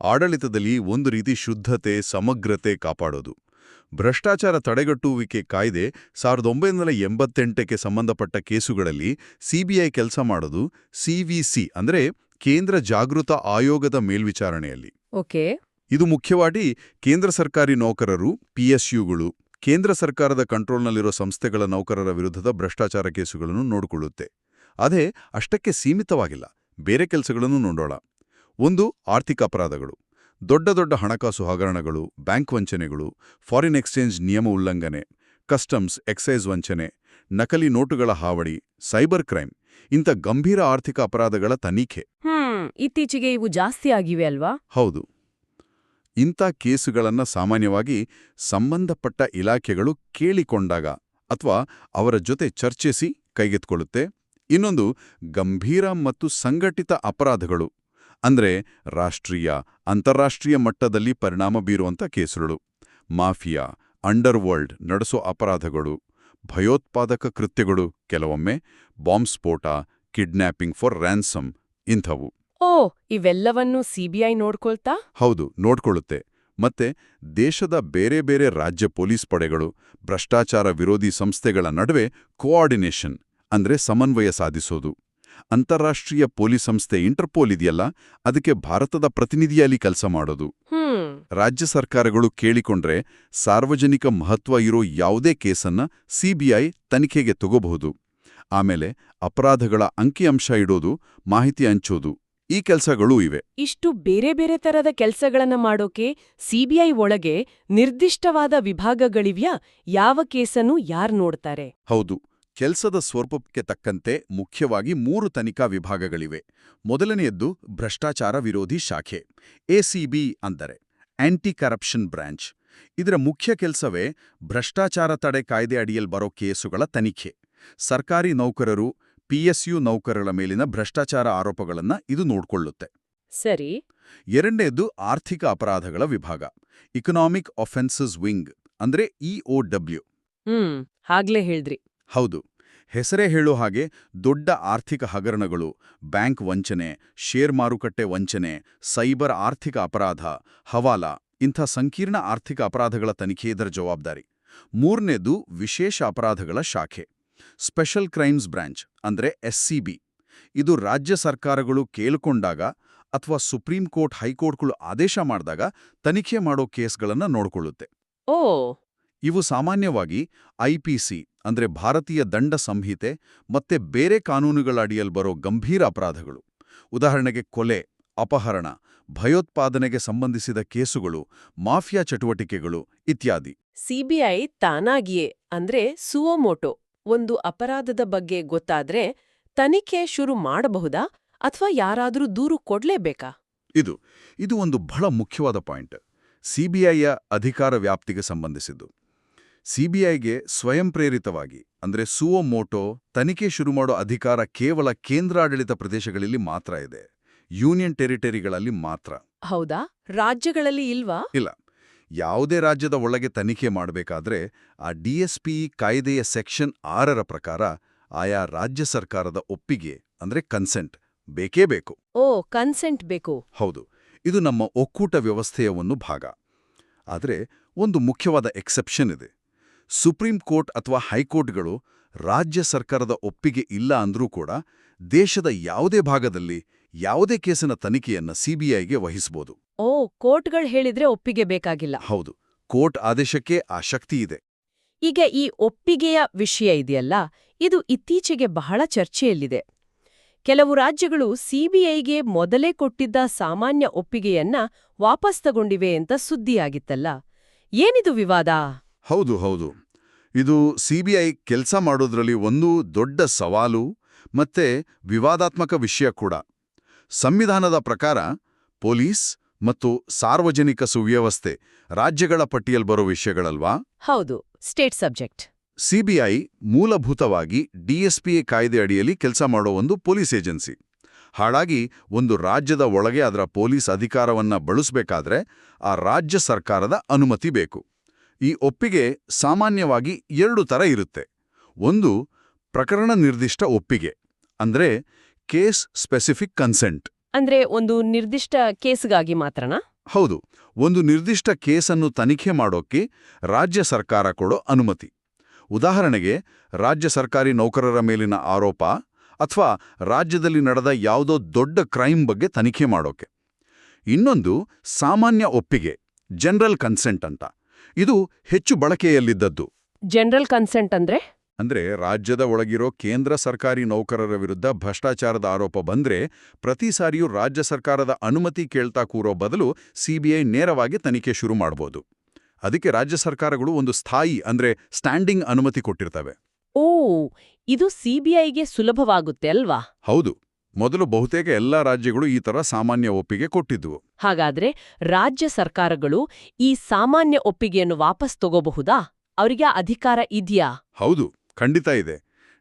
ಆಡಳಿತದಲ್ಲಿ ಒಂದು ರೀತಿ ಶುದ್ಧತೆ ಸಮಗ್ರತೆ ಕಾಪಾಡೋದು. ಭ್ರಷ್ಟಾಚಾರ ತಡೆಗಟ್ಟುವಿಕೆ ಕಾಯ್ದೆ ಸಾವಿರದ ಒಂಬೈನೂರ ಎಂಬತ್ತೆಂಟಕ್ಕೆ ಸಂಬಂಧಪಟ್ಟ ಕೇಸುಗಳಲ್ಲಿ ಸಿಬಿಐ ಕೆಲಸ ಮಾಡೋದು ಸಿವಿಸಿ ಅಂದ್ರೆ ಕೇಂದ್ರ ಜಾಗೃತ ಆಯೋಗದ ಮೇಲ್ವಿಚಾರಣೆಯಲ್ಲಿ. ಓಕೆ. ಇದು ಮುಖ್ಯವಾಗಿ ಕೇಂದ್ರ ಸರ್ಕಾರಿ ನೌಕರರು ಪಿಎಸ್ಯುಗಳು ಕೇಂದ್ರ ಸರ್ಕಾರದ ಕಂಟ್ರೋಲ್ನಲ್ಲಿರೋ ಸಂಸ್ಥೆಗಳ ನೌಕರರ ವಿರುದ್ಧದ ಭ್ರಷ್ಟಾಚಾರ ಕೇಸುಗಳನ್ನು ನೋಡಿಕೊಳ್ಳುತ್ತೆ. ಅದೇ ಅಷ್ಟಕ್ಕೆ ಸೀಮಿತವಾಗಿಲ್ಲ ಬೇರೆ ಕೆಲಸಗಳನ್ನು ನೋಡೋಣ. ಒಂದು ಆರ್ಥಿಕ ಅಪರಾಧಗಳು. ದೊಡ್ಡ ದೊಡ್ಡ ಹಣಕಾಸು ಹಗರಣಗಳು ಬ್ಯಾಂಕ್ ವಂಚನೆಗಳು ಫಾರಿನ್ ಎಕ್ಸ್ಚೇಂಜ್ ನಿಯಮ ಉಲ್ಲಂಘನೆ ಕಸ್ಟಮ್ಸ್ ಎಕ್ಸೈಸ್ ವಂಚನೆ ನಕಲಿ ನೋಟುಗಳ ಹಾವಳಿ ಸೈಬರ್ ಕ್ರೈಮ್ ಇಂಥ ಗಂಭೀರ ಆರ್ಥಿಕ ಅಪರಾಧಗಳ ತನಿಖೆ. ಇತ್ತೀಚೆಗೆ ಇವು ಜಾಸ್ತಿ ಆಗಿವೆ ಅಲ್ವಾ? ಹೌದು. ಇಂಥ ಕೇಸುಗಳನ್ನು ಸಾಮಾನ್ಯವಾಗಿ ಸಂಬಂಧಪಟ್ಟ ಇಲಾಖೆಗಳು ಕೇಳಿಕೊಂಡಾಗ ಅಥವಾ ಅವರ ಜೊತೆ ಚರ್ಚಿಸಿ ಕೈಗೆತ್ಕೊಳ್ಳುತ್ತೆ. ಇನ್ನೊಂದು ಗಂಭೀರ ಮತ್ತು ಸಂಘಟಿತ ಅಪರಾಧಗಳು, ಅಂದ್ರೆ ರಾಷ್ಟ್ರೀಯ, ಅಂತಾರಾಷ್ಟ್ರೀಯ ಮಟ್ಟದಲ್ಲಿ ಪರಿಣಾಮ ಬೀರುವಂಥ ಕೇಸುಗಳು. ಮಾಫಿಯಾ, ಅಂಡರ್ವರ್ಲ್ಡ್ ನಡೆಸೋ ಅಪರಾಧಗಳು, ಭಯೋತ್ಪಾದಕ ಕೃತ್ಯಗಳು ಕೆಲವೊಮ್ಮೆ, ಬಾಂಬ್ ಸ್ಫೋಟ ಕಿಡ್ನ್ಯಾಪಿಂಗ್ ಫಾರ್ ರ್ಯಾನ್ಸಮ್ ಇಂಥವು. ಓ ಇವೆಲ್ಲವನ್ನೂ ಸಿಬಿಐ ನೋಡ್ಕೊಳ್ತಾ? ಹೌದು ನೋಡ್ಕೊಳ್ಳುತ್ತೆ. ಮತ್ತೆ ದೇಶದ ಬೇರೆ ಬೇರೆ ರಾಜ್ಯ ಪೊಲೀಸ್ ಪಡೆಗಳು ಭ್ರಷ್ಟಾಚಾರ ವಿರೋಧಿ ಸಂಸ್ಥೆಗಳ ನಡುವೆ ಕೋಆರ್ಡಿನೇಷನ್ ಅಂದ್ರೆ ಸಮನ್ವಯ ಸಾಧಿಸೋದು. ಅಂತಾರಾಷ್ಟ್ರೀಯ ಪೊಲೀಸ್ ಸಂಸ್ಥೆ ಇಂಟರ್ಪೋಲ್ ಇದೆಯಲ್ಲ ಅದಕ್ಕೆ ಭಾರತದ ಪ್ರತಿನಿಧಿಯಲ್ಲಿ ಕೆಲಸ ಮಾಡೋದು. ರಾಜ್ಯ ಸರ್ಕಾರಗಳು ಕೇಳಿಕೊಂಡ್ರೆ ಸಾರ್ವಜನಿಕ ಮಹತ್ವ ಇರೋ ಯಾವುದೇ ಕೇಸನ್ನ ಸಿಬಿಐ ತನಿಖೆಗೆ ತಗೋಬಹುದು. ಆಮೇಲೆ ಅಪರಾಧಗಳ ಅಂಕಿಅಂಶ ಇಡೋದು ಮಾಹಿತಿ ಹಂಚೋದು. ಈ ಕೆಲಸಗಳೂ ಇವೆ. ಇಷ್ಟು ಬೇರೆ ಬೇರೆ ತರದ ಕೆಲ್ಸಗಳನ್ನ ಮಾಡೋಕೆ ಸಿಬಿಐ ಒಳಗೆ ನಿರ್ದಿಷ್ಟವಾದ ವಿಭಾಗಗಳಿವ್ಯಾ? ಯಾವ ಕೇಸನ್ನು ಯಾರ್ ನೋಡ್ತಾರೆ? ಹೌದು. ಕೆಲಸದ ಸ್ವರೂಪಕ್ಕೆ ತಕ್ಕಂತೆ ಮುಖ್ಯವಾಗಿ ಮೂರು ತನಿಖಾ ವಿಭಾಗಗಳಿವೆ. ಮೊದಲನೆಯದ್ದು ಭ್ರಷ್ಟಾಚಾರ ವಿರೋಧಿ ಶಾಖೆ ಎಸಿಬಿ ಅಂದರೆ ಆಂಟಿ ಕರಪ್ಷನ್ ಬ್ರಾಂಚ್. ಇದರ ಮುಖ್ಯ ಕೆಲಸವೇ ಭ್ರಷ್ಟಾಚಾರ ತಡೆ ಕಾಯ್ದೆ ಅಡಿಯಲ್ಲಿ ಬರೋ ಕೇಸುಗಳ ತನಿಖೆ. ಸರ್ಕಾರಿ ನೌಕರರು ಪಿಎಸ್ಯು ನೌಕರರ ಮೇಲಿನ ಭ್ರಷ್ಟಾಚಾರ ಆರೋಪಗಳನ್ನ ಇದು ನೋಡ್ಕೊಳ್ಳುತ್ತೆ. ಸರಿ. ಎರಡನೇದು ಆರ್ಥಿಕ ಅಪರಾಧಗಳ ವಿಭಾಗ ಇಕನಾಮಿಕ್ ಒಫೆನ್ಸಸ್ ವಿಂಗ್ ಅಂದ್ರೆ ಇಒಡಬ್ಲ್ಯೂ ಹ್ಮ್ ಹಾಗ್ಲೇ ಹೇಳಿದ್ರಿ. ಹೌದು. ಹೆಸರೇ ಹೇಳೋ ಹಾಗೆ ದೊಡ್ಡ ಆರ್ಥಿಕ ಹಗರಣಗಳು ಬ್ಯಾಂಕ್ ವಂಚನೆ ಷೇರ್ ಮಾರುಕಟ್ಟೆ ವಂಚನೆ ಸೈಬರ್ ಆರ್ಥಿಕ ಅಪರಾಧ ಹವಾಲಾ ಇಂಥ ಸಂಕೀರ್ಣ ಆರ್ಥಿಕ ಅಪರಾಧಗಳ ತನಿಖೆ ಇದರ ಜವಾಬ್ದಾರಿ. ಮೂರನೇದು ವಿಶೇಷ ಅಪರಾಧಗಳ ಶಾಖೆ. ಸ್ಪೆಷಲ್ ಕ್ರೈಮ್ಸ್ ಬ್ರಾಂಚ್ ಅಂದ್ರೆ ಎಸ್ಸಿಬಿ ಇದು ರಾಜ್ಯ ಸರ್ಕಾರಗಳು ಕೇಳಿಕೊಂಡಾಗ ಅಥವಾ ಸುಪ್ರೀಂ ಕೋರ್ಟ್ ಹೈಕೋರ್ಟ್ಗಳು ಆದೇಶ ಮಾಡಿದಾಗ ತನಿಖೆ ಮಾಡೋ ಕೇಸ್ಗಳನ್ನು ನೋಡಿಕೊಳ್ಳುತ್ತೆ. ಓ! ಇವು ಸಾಮಾನ್ಯವಾಗಿ ಐಪಿಸಿ ಅಂದ್ರೆ ಭಾರತೀಯ ದಂಡ ಸಂಹಿತೆ ಮತ್ತೆ ಬೇರೆ ಕಾನೂನುಗಳ ಅಡಿಯಲ್ಲಿ ಬರೋ ಗಂಭೀರ ಅಪರಾಧಗಳು. ಉದಾಹರಣೆಗೆ ಕೊಲೆ ಅಪಹರಣ ಭಯೋತ್ಪಾದನೆಗೆ ಸಂಬಂಧಿಸಿದ ಕೇಸುಗಳು ಮಾಫಿಯಾ ಚಟುವಟಿಕೆಗಳು ಇತ್ಯಾದಿ. ಸಿಬಿಐ ತಾನಾಗಿಯೇ ಅಂದ್ರೆ ಸುವೋಮೋಟೋ ಒಂದು ಅಪರಾಧದ ಬಗ್ಗೆ ಗೊತ್ತಾದ್ರೆ ತನಿಖೆ ಶುರು ಮಾಡಬಹುದಾ ಅಥವಾ ಯಾರಾದರೂ ದೂರು ಕೊಡ್ಲೇಬೇಕಾ? ಇದು ಇದು ಒಂದು ಬಹಳ ಮುಖ್ಯವಾದ ಪಾಯಿಂಟ್. ಸಿಬಿಐಯ ಅಧಿಕಾರ ವ್ಯಾಪ್ತಿಗೆ ಸಂಬಂಧಿಸಿದ್ದು. ಸಿಬಿಐಗೆ ಸ್ವಯಂ ಪ್ರೇರಿತವಾಗಿ ಅಂದ್ರೆ ಸುವೋಮೋಟೋ ತನಿಖೆ ಶುರು ಮಾಡೋ ಅಧಿಕಾರ ಕೇವಲ ಕೇಂದ್ರಾಡಳಿತ ಪ್ರದೇಶಗಳಲ್ಲಿ ಮಾತ್ರ ಇದೆ. ಯೂನಿಯನ್ ಟೆರಿಟರಿಗಳಲ್ಲಿ ಮಾತ್ರ. ಹೌದಾ? ರಾಜ್ಯಗಳಲ್ಲಿ ಇಲ್ವಾ? ಇಲ್ಲ. ಯಾವುದೇ ರಾಜ್ಯದ ಒಳಗೆ ತನಿಖೆ ಮಾಡಬೇಕಾದ್ರೆ ಆ ಡಿಎಸ್ಪಿ ಕಾಯ್ದೆಯ ಸೆಕ್ಷನ್ ಆರರ ಪ್ರಕಾರ ಆಯಾ ರಾಜ್ಯ ಸರ್ಕಾರದ ಒಪ್ಪಿಗೆ ಅಂದ್ರೆ ಕನ್ಸೆಂಟ್ ಬೇಕೇ ಬೇಕು. ಓ ಕನ್ಸೆಂಟ್ ಬೇಕು. ಹೌದು ಇದು ನಮ್ಮ ಒಕ್ಕೂಟ ವ್ಯವಸ್ಥೆಯ ಒಂದು ಭಾಗ. ಆದರೆ ಒಂದು ಮುಖ್ಯವಾದ ಎಕ್ಸೆಪ್ಷನ್ ಇದೆ. ಸುಪ್ರೀಂ ಕೋರ್ಟ್ ಅಥವಾ ಹೈಕೋರ್ಟ್ಗಳು ರಾಜ್ಯ ಸರ್ಕಾರದ ಒಪ್ಪಿಗೆ ಇಲ್ಲ ಅಂದ್ರೂ ಕೂಡ ದೇಶದ ಯಾವುದೇ ಭಾಗದಲ್ಲಿ ಯಾವುದೇ ಕೇಸಿನ ತನಿಖೆಯನ್ನ ಸಿಬಿಐಗೆ ವಹಿಸಬಹುದು ಓ ಕೋರ್ಟ್ಗಳು ಹೇಳಿದ್ರೆ ಒಪ್ಪಿಗೆ ಬೇಕಾಗಿಲ್ಲ. ಹೌದು ಕೋರ್ಟ್ ಆದೇಶಕ್ಕೆ ಆ ಶಕ್ತಿ ಇದೆ. ಈಗ ಈ ಒಪ್ಪಿಗೆಯ ವಿಷಯ ಇದೆಯಲ್ಲ ಇದು ಇತ್ತೀಚೆಗೆ ಬಹಳ ಚರ್ಚೆಯಲ್ಲಿದೆ. ಕೆಲವು ರಾಜ್ಯಗಳು ಸಿಬಿಐಗೆ ಮೊದಲೇ ಕೊಟ್ಟಿದ್ದ ಸಾಮಾನ್ಯ ಒಪ್ಪಿಗೆಯನ್ನ ವಾಪಸ್ ತಗೊಂಡಿವೆ ಅಂತ ಸುದ್ದಿಯಾಗಿತ್ತಲ್ಲ. ಏನಿದು ವಿವಾದ? ಹೌದು ಹೌದು. ಇದು ಸಿಬಿಐ ಕೆಲಸ ಮಾಡೋದ್ರಲ್ಲಿ ಒಂದು ದೊಡ್ಡ ಸವಾಲು ಮತ್ತೆ ವಿವಾದಾತ್ಮಕ ವಿಷಯ ಕೂಡ. ಸಂವಿಧಾನದ ಪ್ರಕಾರ ಪೊಲೀಸ್ ಮತ್ತು ಸಾರ್ವಜನಿಕ ಸುವ್ಯವಸ್ಥೆ ರಾಜ್ಯಗಳ ಪಟ್ಟಿಯಲ್ಲಿ ಬರೋ ವಿಷಯಗಳಲ್ವಾ? ಹೌದು ಸ್ಟೇಟ್ ಸಬ್ಜೆಕ್ಟ್. ಸಿಬಿಐ ಮೂಲಭೂತವಾಗಿ ಡಿಎಸ್ಪಿಎ ಕಾಯ್ದೆ ಅಡಿಯಲ್ಲಿ ಕೆಲಸ ಮಾಡೋ ಒಂದು ಪೊಲೀಸ್ ಏಜೆನ್ಸಿ. ಹಾಗಾಗಿ ಒಂದು ರಾಜ್ಯದ ಒಳಗೆ ಅದರ ಪೊಲೀಸ್ ಅಧಿಕಾರವನ್ನ ಬಳಸಬೇಕಾದ್ರೆ ಆ ರಾಜ್ಯ ಸರ್ಕಾರದ ಅನುಮತಿ ಬೇಕು. ಈ ಒಪ್ಪಿಗೆ ಸಾಮಾನ್ಯವಾಗಿ ಎರಡು ಥರ ಇರುತ್ತೆ. ಒಂದು ಪ್ರಕರಣ ನಿರ್ದಿಷ್ಟ ಒಪ್ಪಿಗೆ ಅಂದ್ರೆ ಕೇಸ್ ಸ್ಪೆಸಿಫಿಕ್ ಕನ್ಸೆಂಟ್. ಅಂದ್ರೆ ಒಂದು ನಿರ್ದಿಷ್ಟ ಕೇಸ್ಗಾಗಿ ಮಾತ್ರನಾ? ಹೌದು. ಒಂದು ನಿರ್ದಿಷ್ಟ ಕೇಸನ್ನು ತನಿಖೆ ಮಾಡೋಕ್ಕೆ ರಾಜ್ಯ ಸರ್ಕಾರ ಕೊಡೋ ಅನುಮತಿ. ಉದಾಹರಣೆಗೆ ರಾಜ್ಯ ಸರ್ಕಾರಿ ನೌಕರರ ಮೇಲಿನ ಆರೋಪ ಅಥವಾ ರಾಜ್ಯದಲ್ಲಿ ನಡೆದ ಯಾವುದೋ ದೊಡ್ಡ ಕ್ರೈಮ್ ಬಗ್ಗೆ ತನಿಖೆ ಮಾಡೋಕೆ. ಇನ್ನೊಂದು ಸಾಮಾನ್ಯ ಒಪ್ಪಿಗೆ ಜನರಲ್ ಕನ್ಸೆಂಟ್ ಅಂತ. ಇದು ಹೆಚ್ಚು ಬಳಕೆಯಲ್ಲಿದ್ದದ್ದು. ಜನರಲ್ ಕನ್ಸೆಂಟ್ ಅಂದ್ರೆ? ಅಂದ್ರೆ ರಾಜ್ಯದ ಒಳಗಿರೋ ಕೇಂದ್ರ ಸರ್ಕಾರಿ ನೌಕರರ ವಿರುದ್ಧ ಭ್ರಷ್ಟಾಚಾರದ ಆರೋಪ ಬಂದ್ರೆ ಪ್ರತಿ ಸಾರಿಯೂ ರಾಜ್ಯ ಸರ್ಕಾರದ ಅನುಮತಿ ಕೇಳ್ತಾ ಕೂರೋ ಬದಲು ಸಿಬಿಐ ನೇರವಾಗಿ ತನಿಖೆ ಶುರು ಮಾಡ್ಬೋದು. ಅದಕ್ಕೆ ರಾಜ್ಯ ಸರ್ಕಾರಗಳು ಒಂದು ಸ್ಥಾಯಿ ಅಂದ್ರೆ ಸ್ಟ್ಯಾಂಡಿಂಗ್ ಅನುಮತಿ ಕೊಟ್ಟಿರ್ತವೆ. ಓ ಇದು ಸಿಬಿಐಗೆ ಸುಲಭವಾಗುತ್ತೆ ಅಲ್ವಾ? ಹೌದು ಮೊದಲು ಬಹುತೇಕ ಎಲ್ಲಾ ರಾಜ್ಯಗಳು ಈ ತರ ಸಾಮಾನ್ಯ ಒಪ್ಪಿಗೆ ಕೊಟ್ಟಿದ್ವು. ಹಾಗಾದ್ರೆ ರಾಜ್ಯ ಸರ್ಕಾರಗಳು ಈ ಸಾಮಾನ್ಯ ಒಪ್ಪಿಗೆಯನ್ನು ವಾಪಸ್ ತಗೋಬಹುದಾ? ಅವರಿಗೆ ಅಧಿಕಾರ ಇದ್ಯಾ? ಹೌದು ಖಂಡಿತ ಇದೆ.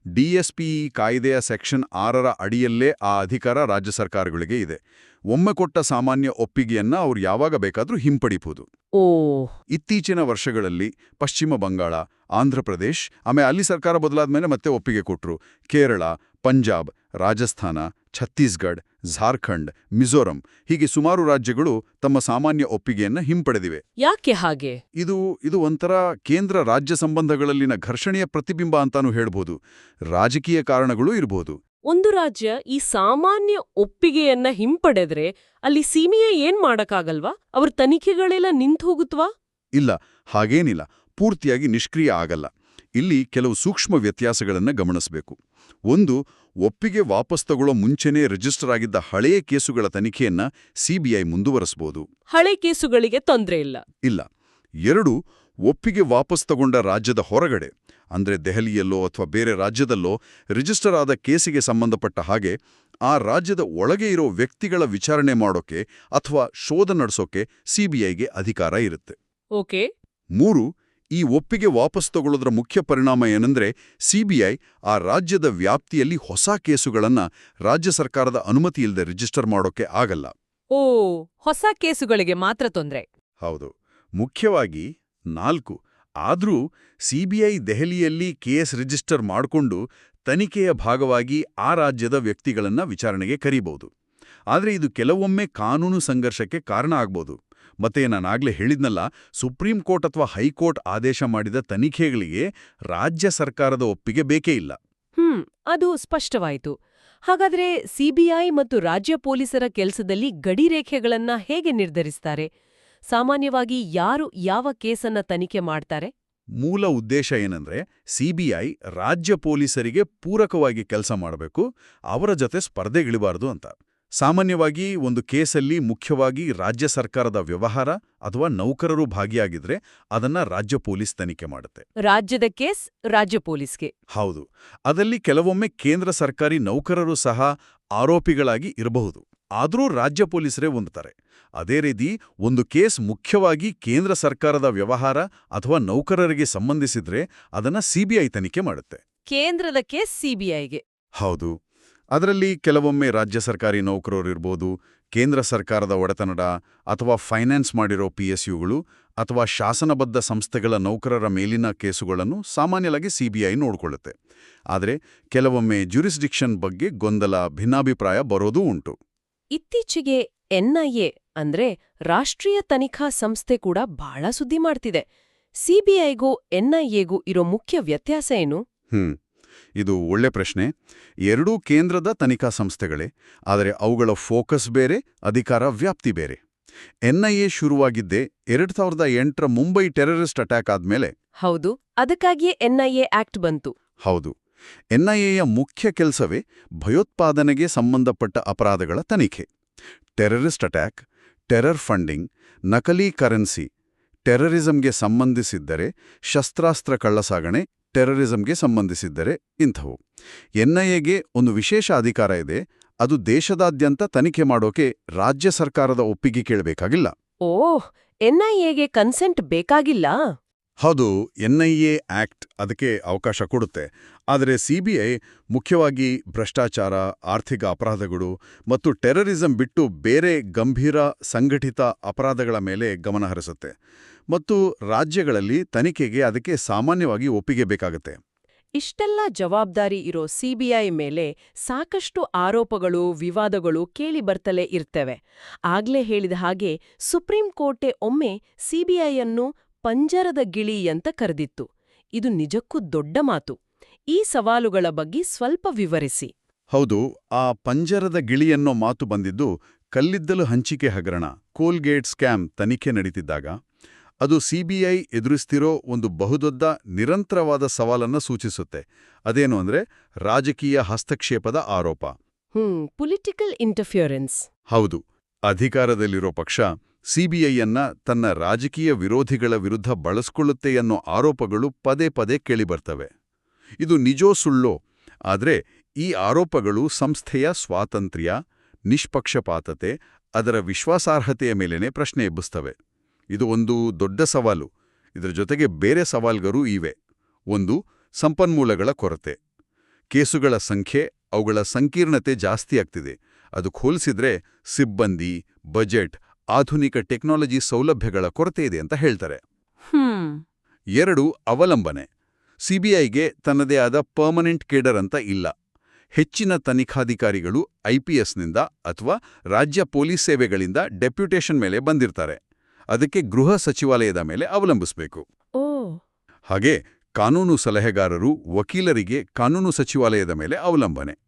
ಡಿಎಸ್ಪಿ ಕಾಯ್ದೆಯ ಸೆಕ್ಷನ್ ಆರರ ಅಡಿಯಲ್ಲೇ ಆ ಅಧಿಕಾರ ರಾಜ್ಯ ಸರ್ಕಾರಗಳಿಗೆ ಇದೆ. ಒಮ್ಮೆ ಕೊಟ್ಟ ಸಾಮಾನ್ಯ ಒಪ್ಪಿಗೆಯನ್ನ ಅವರು ಯಾವಾಗ ಬೇಕಾದರೂ ಹಿಂಪಡಿಬಹುದು ಓ. ಇತ್ತೀಚಿನ ವರ್ಷಗಳಲ್ಲಿ ಪಶ್ಚಿಮ ಬಂಗಾಳ ಆಂಧ್ರಪ್ರದೇಶ್ ಆಮೇಲೆ ಅಲ್ಲಿ ಸರ್ಕಾರ ಬದಲಾದ ಮೇಲೆ ಮತ್ತೆ ಒಪ್ಪಿಗೆ ಕೊಟ್ಟರು ಕೇರಳ ಪಂಜಾಬ್ ರಾಜಸ್ಥಾನ ಛತ್ತೀಸ್ಗಢ್ ಝಾರ್ಖಂಡ್ ಮಿಜೋರಂ ಹೀಗೆ ಸುಮಾರು ರಾಜ್ಯಗಳು ತಮ್ಮ ಸಾಮಾನ್ಯ ಒಪ್ಪಿಗೆಯನ್ನ ಹಿಂಪಡೆದಿವೆ. ಯಾಕೆ ಹಾಗೆ? ಇದು ಇದು ಒಂಥರ ಕೇಂದ್ರ ರಾಜ್ಯ ಸಂಬಂಧಗಳಲ್ಲಿನ ಘರ್ಷಣೆಯ ಪ್ರತಿಬಿಂಬ ಅಂತಾನೂ ಹೇಳ್ಬೋದು. ರಾಜಕೀಯ ಕಾರಣಗಳು ಇರಬಹುದು ಒಂದು ರಾಜ್ಯ ಈ ಸಾಮಾನ್ಯ ಒಪ್ಪಿಗೆಯನ್ನ ಹಿಂಪಡೆದ್ರೆ ಅಲ್ಲಿ ಸೀಮೆಯ ಏನ್ ಮಾಡಕ್ಕಾಗಲ್ವಾ? ಅವ್ರ ತನಿಖೆಗಳೆಲ್ಲ ನಿಂತು ಹೋಗುತ್ತವಾ ಇಲ್ಲ ಹಾಗೇನಿಲ್ಲ. ಪೂರ್ತಿಯಾಗಿ ನಿಷ್ಕ್ರಿಯ ಆಗಲ್ಲ. ಇಲ್ಲಿ ಕೆಲವು ಸೂಕ್ಷ್ಮ ವ್ಯತ್ಯಾಸಗಳನ್ನು ಗಮನಿಸಬೇಕು. ಒಂದು ಒಪ್ಪಿಗೆ ವಾಪಸ್ ತಗೊಳ್ಳೋ ಮುಂಚೆನೇ ರಿಜಿಸ್ಟರ್ ಆಗಿದ್ದ ಹಳೆಯ ಕೇಸುಗಳ ತನಿಖೆಯನ್ನ ಸಿಬಿಐ ಮುಂದುವರೆಸಬಹುದು ಹಳೆ ಕೇಸುಗಳಿಗೆ ತೊಂದರೆ ಇಲ್ಲ. ಇಲ್ಲ. ಎರಡು ಒಪ್ಪಿಗೆ ವಾಪಸ್ ತಗೊಂಡ ರಾಜ್ಯದ ಹೊರಗಡೆ ಅಂದ್ರೆ ದೆಹಲಿಯಲ್ಲೋ ಅಥವಾ ಬೇರೆ ರಾಜ್ಯದಲ್ಲೋ ರಿಜಿಸ್ಟರ್ ಆದ ಕೇಸಿಗೆ ಸಂಬಂಧಪಟ್ಟ ಹಾಗೆ ಆ ರಾಜ್ಯದ ಒಳಗೆ ಇರೋ ವ್ಯಕ್ತಿಗಳ ವಿಚಾರಣೆ ಮಾಡೋಕೆ ಅಥವಾ ಶೋಧ ನಡೆಸೋಕೆ ಸಿಬಿಐಗೆ ಅಧಿಕಾರ ಇರುತ್ತೆ. ಓಕೆ. ಮೂರು ಈ ಒಪ್ಪಿಗೆ ವಾಪಸ್ ತಗೊಳ್ಳೋದ್ರ ಮುಖ್ಯ ಪರಿಣಾಮ ಏನಂದ್ರೆ ಸಿಬಿಐ ಆ ರಾಜ್ಯದ ವ್ಯಾಪ್ತಿಯಲ್ಲಿ ಹೊಸ ಕೇಸುಗಳನ್ನ ರಾಜ್ಯ ಸರ್ಕಾರದ ಅನುಮತಿ ಇಲ್ಲದೆ ರಿಜಿಸ್ಟರ್ ಮಾಡೋಕೆ ಆಗಲ್ಲ. ಓ ಹೊಸ ಕೇಸುಗಳಿಗೆ ಮಾತ್ರ ತೊಂದರೆ. ಹೌದು. ಮುಖ್ಯವಾಗಿ ನಾಲ್ಕು. ಆದ್ರೂ ಸಿಬಿಐ ದೆಹಲಿಯಲ್ಲಿ ಕೇಸ್ ರಿಜಿಸ್ಟರ್ ಮಾಡಿಕೊಂಡು ತನಿಖೆಯ ಭಾಗವಾಗಿ ಆ ರಾಜ್ಯದ ವ್ಯಕ್ತಿಗಳನ್ನ ವಿಚಾರಣೆಗೆ ಕರೀಬಹುದು. ಆದರೆ ಇದು ಕೆಲವೊಮ್ಮೆ ಕಾನೂನು ಸಂಘರ್ಷಕ್ಕೆ ಕಾರಣ ಆಗ್ಬೋದು. ಮತ್ತೆ ನಾನಾಗ್ಲೇ ಹೇಳಿದ್ನಲ್ಲ ಸುಪ್ರೀಂ ಕೋರ್ಟ್ ಅಥವಾ ಹೈಕೋರ್ಟ್ ಆದೇಶ ಮಾಡಿದ ತನಿಖೆಗಳಿಗೆ ರಾಜ್ಯ ಸರ್ಕಾರದ ಒಪ್ಪಿಗೆ ಬೇಕೇ ಇಲ್ಲ. ಹ್ಮ್ ಅದು ಸ್ಪಷ್ಟವಾಯಿತು. ಹಾಗಾದ್ರೆ ಸಿಬಿಐ ಮತ್ತು ರಾಜ್ಯ ಪೊಲೀಸರ ಕೆಲ್ಸದಲ್ಲಿ ಗಡಿರೇಖೆಗಳನ್ನ ಹೇಗೆ ನಿರ್ಧರಿಸ್ತಾರೆ? ಸಾಮಾನ್ಯವಾಗಿ ಯಾರು ಯಾವ ಕೇಸನ್ನ ತನಿಖೆ ಮಾಡ್ತಾರೆ? ಮೂಲ ಉದ್ದೇಶ ಏನಂದ್ರೆ ಸಿಬಿಐ ರಾಜ್ಯ ಪೊಲೀಸರಿಗೆ ಪೂರಕವಾಗಿ ಕೆಲಸ ಮಾಡಬೇಕು ಅವರ ಜೊತೆ ಸ್ಪರ್ಧೆಗಿಳಿಬಾರದು ಅಂತ. ಸಾಮಾನ್ಯವಾಗಿ ಒಂದು ಕೇಸಲ್ಲಿ ಮುಖ್ಯವಾಗಿ ರಾಜ್ಯ ಸರ್ಕಾರದ ವ್ಯವಹಾರ ಅಥವಾ ನೌಕರರು ಭಾಗಿಯಾಗಿದ್ರೆ ಅದನ್ನ ರಾಜ್ಯ ಪೊಲೀಸ್ ತನಿಖೆ ಮಾಡುತ್ತೆ. ರಾಜ್ಯದ ಕೇಸ್ ರಾಜ್ಯ ಪೊಲೀಸ್ಗೆ. ಹೌದು. ಅದಲ್ಲಿ ಕೆಲವೊಮ್ಮೆ ಕೇಂದ್ರ ಸರ್ಕಾರಿ ನೌಕರರು ಸಹ ಆರೋಪಿಗಳಾಗಿ ಇರಬಹುದು. ಆದರೂ ರಾಜ್ಯ ಪೊಲೀಸರೇ ಹೊಂದುತ್ತಾರೆ ಅದೇ ರೀತಿ ಒಂದು ಕೇಸ್ ಮುಖ್ಯವಾಗಿ ಕೇಂದ್ರ ಸರ್ಕಾರದ ವ್ಯವಹಾರ ಅಥವಾ ನೌಕರರಿಗೆ ಸಂಬಂಧಿಸಿದ್ರೆ ಅದನ್ನ ಸಿಬಿಐ ತನಿಖೆ ಮಾಡುತ್ತೆ. ಕೇಂದ್ರದ ಕೇಸ್ ಸಿಬಿಐಗೆ ಹೌದು. ಅದರಲ್ಲಿ ಕೆಲವೊಮ್ಮೆ ರಾಜ್ಯ ಸರ್ಕಾರಿ ನೌಕರರು ಇರ್ಬೋದು ಕೇಂದ್ರ ಸರ್ಕಾರದ ಒಡೆತನಡ ಅಥವಾ ಫೈನಾನ್ಸ್ ಮಾಡಿರೋ ಪಿ ಎಸ್ ಯುಗಳು ಅಥವಾ ಶಾಸನಬದ್ಧ ಸಂಸ್ಥೆಗಳ ನೌಕರರ ಮೇಲಿನ ಕೇಸುಗಳನ್ನು ಸಾಮಾನ್ಯವಾಗಿ ಸಿಬಿಐ ನೋಡಿಕೊಳ್ಳುತ್ತೆ. ಆದರೆ ಕೆಲವೊಮ್ಮೆ ಜ್ಯುರಿಸ್ಡಿಕ್ಷನ್ ಬಗ್ಗೆ ಗೊಂದಲ ಭಿನ್ನಾಭಿಪ್ರಾಯ ಬರೋದೂ ಉಂಟು. ಇತ್ತೀಚೆಗೆ ಎನ್ಐಎ ಅಂದ್ರೆ ರಾಷ್ಟ್ರೀಯ ತನಿಖಾ ಸಂಸ್ಥೆ ಕೂಡ ಬಹಳ ಸುದ್ದಿ ಮಾಡ್ತಿದೆ. ಸಿಬಿಐಗೂ ಎನ್ಐಎಗೂ ಇರೋ ಮುಖ್ಯ ವ್ಯತ್ಯಾಸ ಏನು? ಹ್ಮ್. ಇದು ಒಳ್ಳೆ ಪ್ರಶ್ನೆ. ಎರಡೂ ಕೇಂದ್ರದ ತನಿಖಾ ಸಂಸ್ಥೆಗಳೇ ಆದರೆ ಅವುಗಳ ಫೋಕಸ್ ಬೇರೆ ಅಧಿಕಾರ ವ್ಯಾಪ್ತಿ ಬೇರೆ. ಎನ್ಐಎ ಶುರುವಾಗಿದ್ದೇ ಎರಡ್ ಸಾವಿರದ ಎಂಟರ ಮುಂಬೈ ಟೆರರಿಸ್ಟ್ ಅಟ್ಯಾಕ್ ಆದ್ಮೇಲೆ. ಹೌದು ಅದಕ್ಕಾಗಿಯೇ ಎನ್ಐಎ ಆಕ್ಟ್ ಬಂತು. ಹೌದು. ಎನ್ಐಎಯ ಮುಖ್ಯ ಕೆಲಸವೇ ಭಯೋತ್ಪಾದನೆಗೆ ಸಂಬಂಧಪಟ್ಟ ಅಪರಾಧಗಳ ತನಿಖೆ. ಟೆರರಿಸ್ಟ್ ಅಟ್ಯಾಕ್ ಟೆರರ್ ಫಂಡಿಂಗ್ ನಕಲಿ ಕರೆನ್ಸಿ ಟೆರರಿಸಂಗೆ ಸಂಬಂಧಿಸಿದ್ದರೆ ಶಸ್ತ್ರಾಸ್ತ್ರ ಕಳ್ಳಸಾಗಣೆ ಟೆರರಿಸಂಗೆ ಸಂಬಂಧಿಸಿದ್ದರೆ ಇಂಥವು. ಎನ್ಐಎಗೆ ಒಂದು ವಿಶೇಷ ಅಧಿಕಾರ ಇದೆ ಅದು ದೇಶದಾದ್ಯಂತ ತನಿಖೆ ಮಾಡೋಕೆ ರಾಜ್ಯ ಸರ್ಕಾರದ ಒಪ್ಪಿಗೆ ಕೇಳಬೇಕಾಗಿಲ್ಲ. ಓಹ್ ಎನ್ಐಎಗೆ ಕನ್ಸೆಂಟ್ ಬೇಕಾಗಿಲ್ಲ? ಹೌದು ಎನ್ಐಎ ಆಕ್ಟ್ ಅದಕ್ಕೆ ಅವಕಾಶ ಕೊಡುತ್ತೆ. ಆದರೆ ಸಿಬಿಐ ಮುಖ್ಯವಾಗಿ ಭ್ರಷ್ಟಾಚಾರ ಆರ್ಥಿಕ ಅಪರಾಧಗಳು ಮತ್ತು ಟೆರರಿಸಂ ಬಿಟ್ಟು ಬೇರೆ ಗಂಭೀರ ಸಂಘಟಿತ ಅಪರಾಧಗಳ ಮೇಲೆ ಗಮನ ಹರಿಸುತ್ತೆ. ಮತ್ತು ರಾಜ್ಯಗಳಲ್ಲಿ ತನಿಖೆಗೆ ಅದಕ್ಕೆ ಸಾಮಾನ್ಯವಾಗಿ ಒಪ್ಪಿಗೆ ಬೇಕಾಗುತ್ತೆ. ಇಷ್ಟೆಲ್ಲ ಜವಾಬ್ದಾರಿ ಇರೋ ಸಿಬಿಐ ಮೇಲೆ ಸಾಕಷ್ಟು ಆರೋಪಗಳು ವಿವಾದಗಳು ಕೇಳಿ ಬರ್ತಲೇ ಇರ್ತವೆ. ಆಗ್ಲೇ ಹೇಳಿದ ಹಾಗೆ ಸುಪ್ರೀಂ ಕೋರ್ಟೆ ಒಮ್ಮೆ ಸಿಬಿಐಯನ್ನು ಪಂಜರದ ಗಿಳಿ ಅಂತ ಕರೆದಿತ್ತು. ಇದು ನಿಜಕ್ಕೂ ದೊಡ್ಡ ಮಾತು. ಈ ಸವಾಲುಗಳ ಬಗ್ಗೆ ಸ್ವಲ್ಪ ವಿವರಿಸಿ. ಹೌದು ಆ ಪಂಜರದ ಗಿಳಿಯನ್ನೋ ಮಾತು ಬಂದಿದ್ದು ಕಲ್ಲಿದ್ದಲು ಹಂಚಿಕೆ ಹಗರಣ ಕೋಲ್ಗೇಟ್ ಸ್ಕ್ಯಾಮ್ ತನಿಖೆ ನಡೀತಿದ್ದಾಗ. ಅದು ಸಿಬಿಐ ಎದುರಿಸ್ತಿರೋ ಒಂದು ಬಹುದೊಡ್ಡ ನಿರಂತರವಾದ ಸವಾಲನ್ನ ಸೂಚಿಸುತ್ತೆ. ಅದೇನು ಅಂದ್ರೆ ರಾಜಕೀಯ ಹಸ್ತಕ್ಷೇಪದ ಆರೋಪ. Hmm political interference. ಹೌದು. ಅಧಿಕಾರದಲ್ಲಿರೋ ಪಕ್ಷ ಸಿಬಿಐಯನ್ನ ತನ್ನ ರಾಜಕೀಯ ವಿರೋಧಿಗಳ ವಿರುದ್ಧ ಬಳಸ್ಕೊಳ್ಳುತ್ತೆ ಅನ್ನೋ ಆರೋಪಗಳು ಪದೇ ಪದೇ ಕೇಳಿಬರ್ತವೆ. ಇದು ನಿಜೋ ಸುಳ್ಳೋ ಆದರೆ ಈ ಆರೋಪಗಳು ಸಂಸ್ಥೆಯ ಸ್ವಾತಂತ್ರ್ಯ ನಿಷ್ಪಕ್ಷಪಾತತೆ ಅದರ ವಿಶ್ವಾಸಾರ್ಹತೆಯ ಮೇಲೇನೆ ಪ್ರಶ್ನೆ ಎಬ್ಬಿಸ್ತವೆ. ಇದು ಒಂದು ದೊಡ್ಡ ಸವಾಲು. ಇದರ ಜೊತೆಗೆ ಬೇರೆ ಸವಾಲ್ಗರೂ ಇವೆ. ಒಂದು ಸಂಪನ್ಮೂಲಗಳ ಕೊರತೆ. ಕೇಸುಗಳ ಸಂಖ್ಯೆ ಅವುಗಳ ಸಂಕೀರ್ಣತೆ ಜಾಸ್ತಿ ಆಗ್ತಿದೆ. ಅದಕ್ಕೆ ಹೋಲಿಸಿದ್ರೆ ಸಿಬ್ಬಂದಿ ಬಜೆಟ್ ಆಧುನಿಕ ಟೆಕ್ನಾಲಜಿ ಸೌಲಭ್ಯಗಳ ಕೊರತೆ ಇದೆ ಅಂತ ಹೇಳ್ತಾರೆ. ಎರಡು ಅವಲಂಬನೆ. ಸಿಬಿಐಗೆ ತನ್ನದೇ ಆದ ಪರ್ಮನೆಂಟ್ ಕೇಡರ್ ಅಂತ ಇಲ್ಲ. ಹೆಚ್ಚಿನ ತನಿಖಾಧಿಕಾರಿಗಳು ಐಪಿಎಸ್ನಿಂದ ಅಥವಾ ರಾಜ್ಯ ಪೊಲೀಸ್ ಸೇವೆಗಳಿಂದ ಡೆಪ್ಯುಟೇಷನ್ ಮೇಲೆ ಬಂದಿರ್ತಾರೆ. ಅದಕ್ಕೆ ಗೃಹ ಸಚಿವಾಲಯದ ಮೇಲೆ ಅವಲಂಬಿಸಬೇಕು. ಓ. ಹಾಗೆ ಕಾನೂನು ಸಲಹೆಗಾರರು ವಕೀಲರಿಗೆ ಕಾನೂನು ಸಚಿವಾಲಯದ ಮೇಲೆ ಅವಲಂಬನೆ.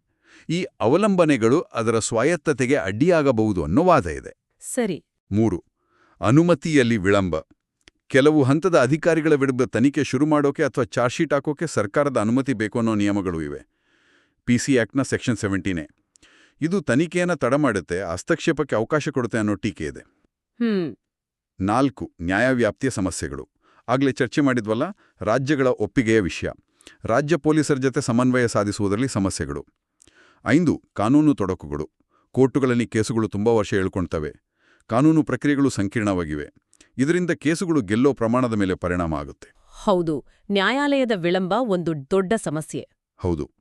ಈ ಅವಲಂಬನೆಗಳು ಅದರ ಸ್ವಾಯತ್ತತೆಗೆ ಅಡ್ಡಿಯಾಗಬಹುದು ಅನ್ನೋ ವಾದ ಇದೆ. ಸರಿ. ಮೂರು ಅನುಮತಿಯಲ್ಲಿ ವಿಳಂಬ. ಕೆಲವು ಹಂತದ ಅಧಿಕಾರಿಗಳ ವಿರುದ್ಧ ತನಿಖೆ ಶುರು ಮಾಡೋಕೆ ಅಥವಾ ಚಾರ್ಜ್ ಶೀಟ್ ಹಾಕೋಕೆ ಸರ್ಕಾರದ ಅನುಮತಿ ಬೇಕು ಅನ್ನೋ ನಿಯಮಗಳು ಇವೆ. ಪಿಸಿ ಆಕ್ಟ್ನ ಸೆಕ್ಷನ್ ಸೆವೆಂಟೀನೇ. ಇದು ತನಿಖೆಯನ್ನು ತಡ ಮಾಡುತ್ತೆ ಹಸ್ತಕ್ಷೇಪಕ್ಕೆ ಅವಕಾಶ ಕೊಡುತ್ತೆ ಅನ್ನೋ ಟೀಕೆ ಇದೆ. ಹ್ಮ್. ನಾಲ್ಕು ನ್ಯಾಯವ್ಯಾಪ್ತಿಯ ಸಮಸ್ಯೆಗಳು. ಆಗಲೇ ಚರ್ಚೆ ಮಾಡಿದ್ವಲ್ಲ ರಾಜ್ಯಗಳ ಒಪ್ಪಿಗೆಯ ವಿಷಯ. ರಾಜ್ಯ ಪೊಲೀಸರ ಜೊತೆ ಸಮನ್ವಯ ಸಾಧಿಸುವುದರಲ್ಲಿ ಸಮಸ್ಯೆಗಳು. ಐದು ಕಾನೂನು ತೊಡಕುಗಳು. ಕೋರ್ಟುಗಳಲ್ಲಿ ಕೇಸುಗಳು ತುಂಬಾ ವರ್ಷ ಹೇಳ್ಕೊಳ್ತವೆ ಕಾನೂನು ಪ್ರಕ್ರಿಯೆಗಳು ಸಂಕೀರ್ಣವಾಗಿವೆ. ಇದರಿಂದ ಕೇಸುಗಳು ಗೆಲ್ಲೋ ಪ್ರಮಾಣದ ಮೇಲೆ ಪರಿಣಾಮ ಆಗುತ್ತೆ. ಹೌದು ನ್ಯಾಯಾಲಯದ ವಿಳಂಬ ಒಂದು ದೊಡ್ಡ ಸಮಸ್ಯೆ. ಹೌದು.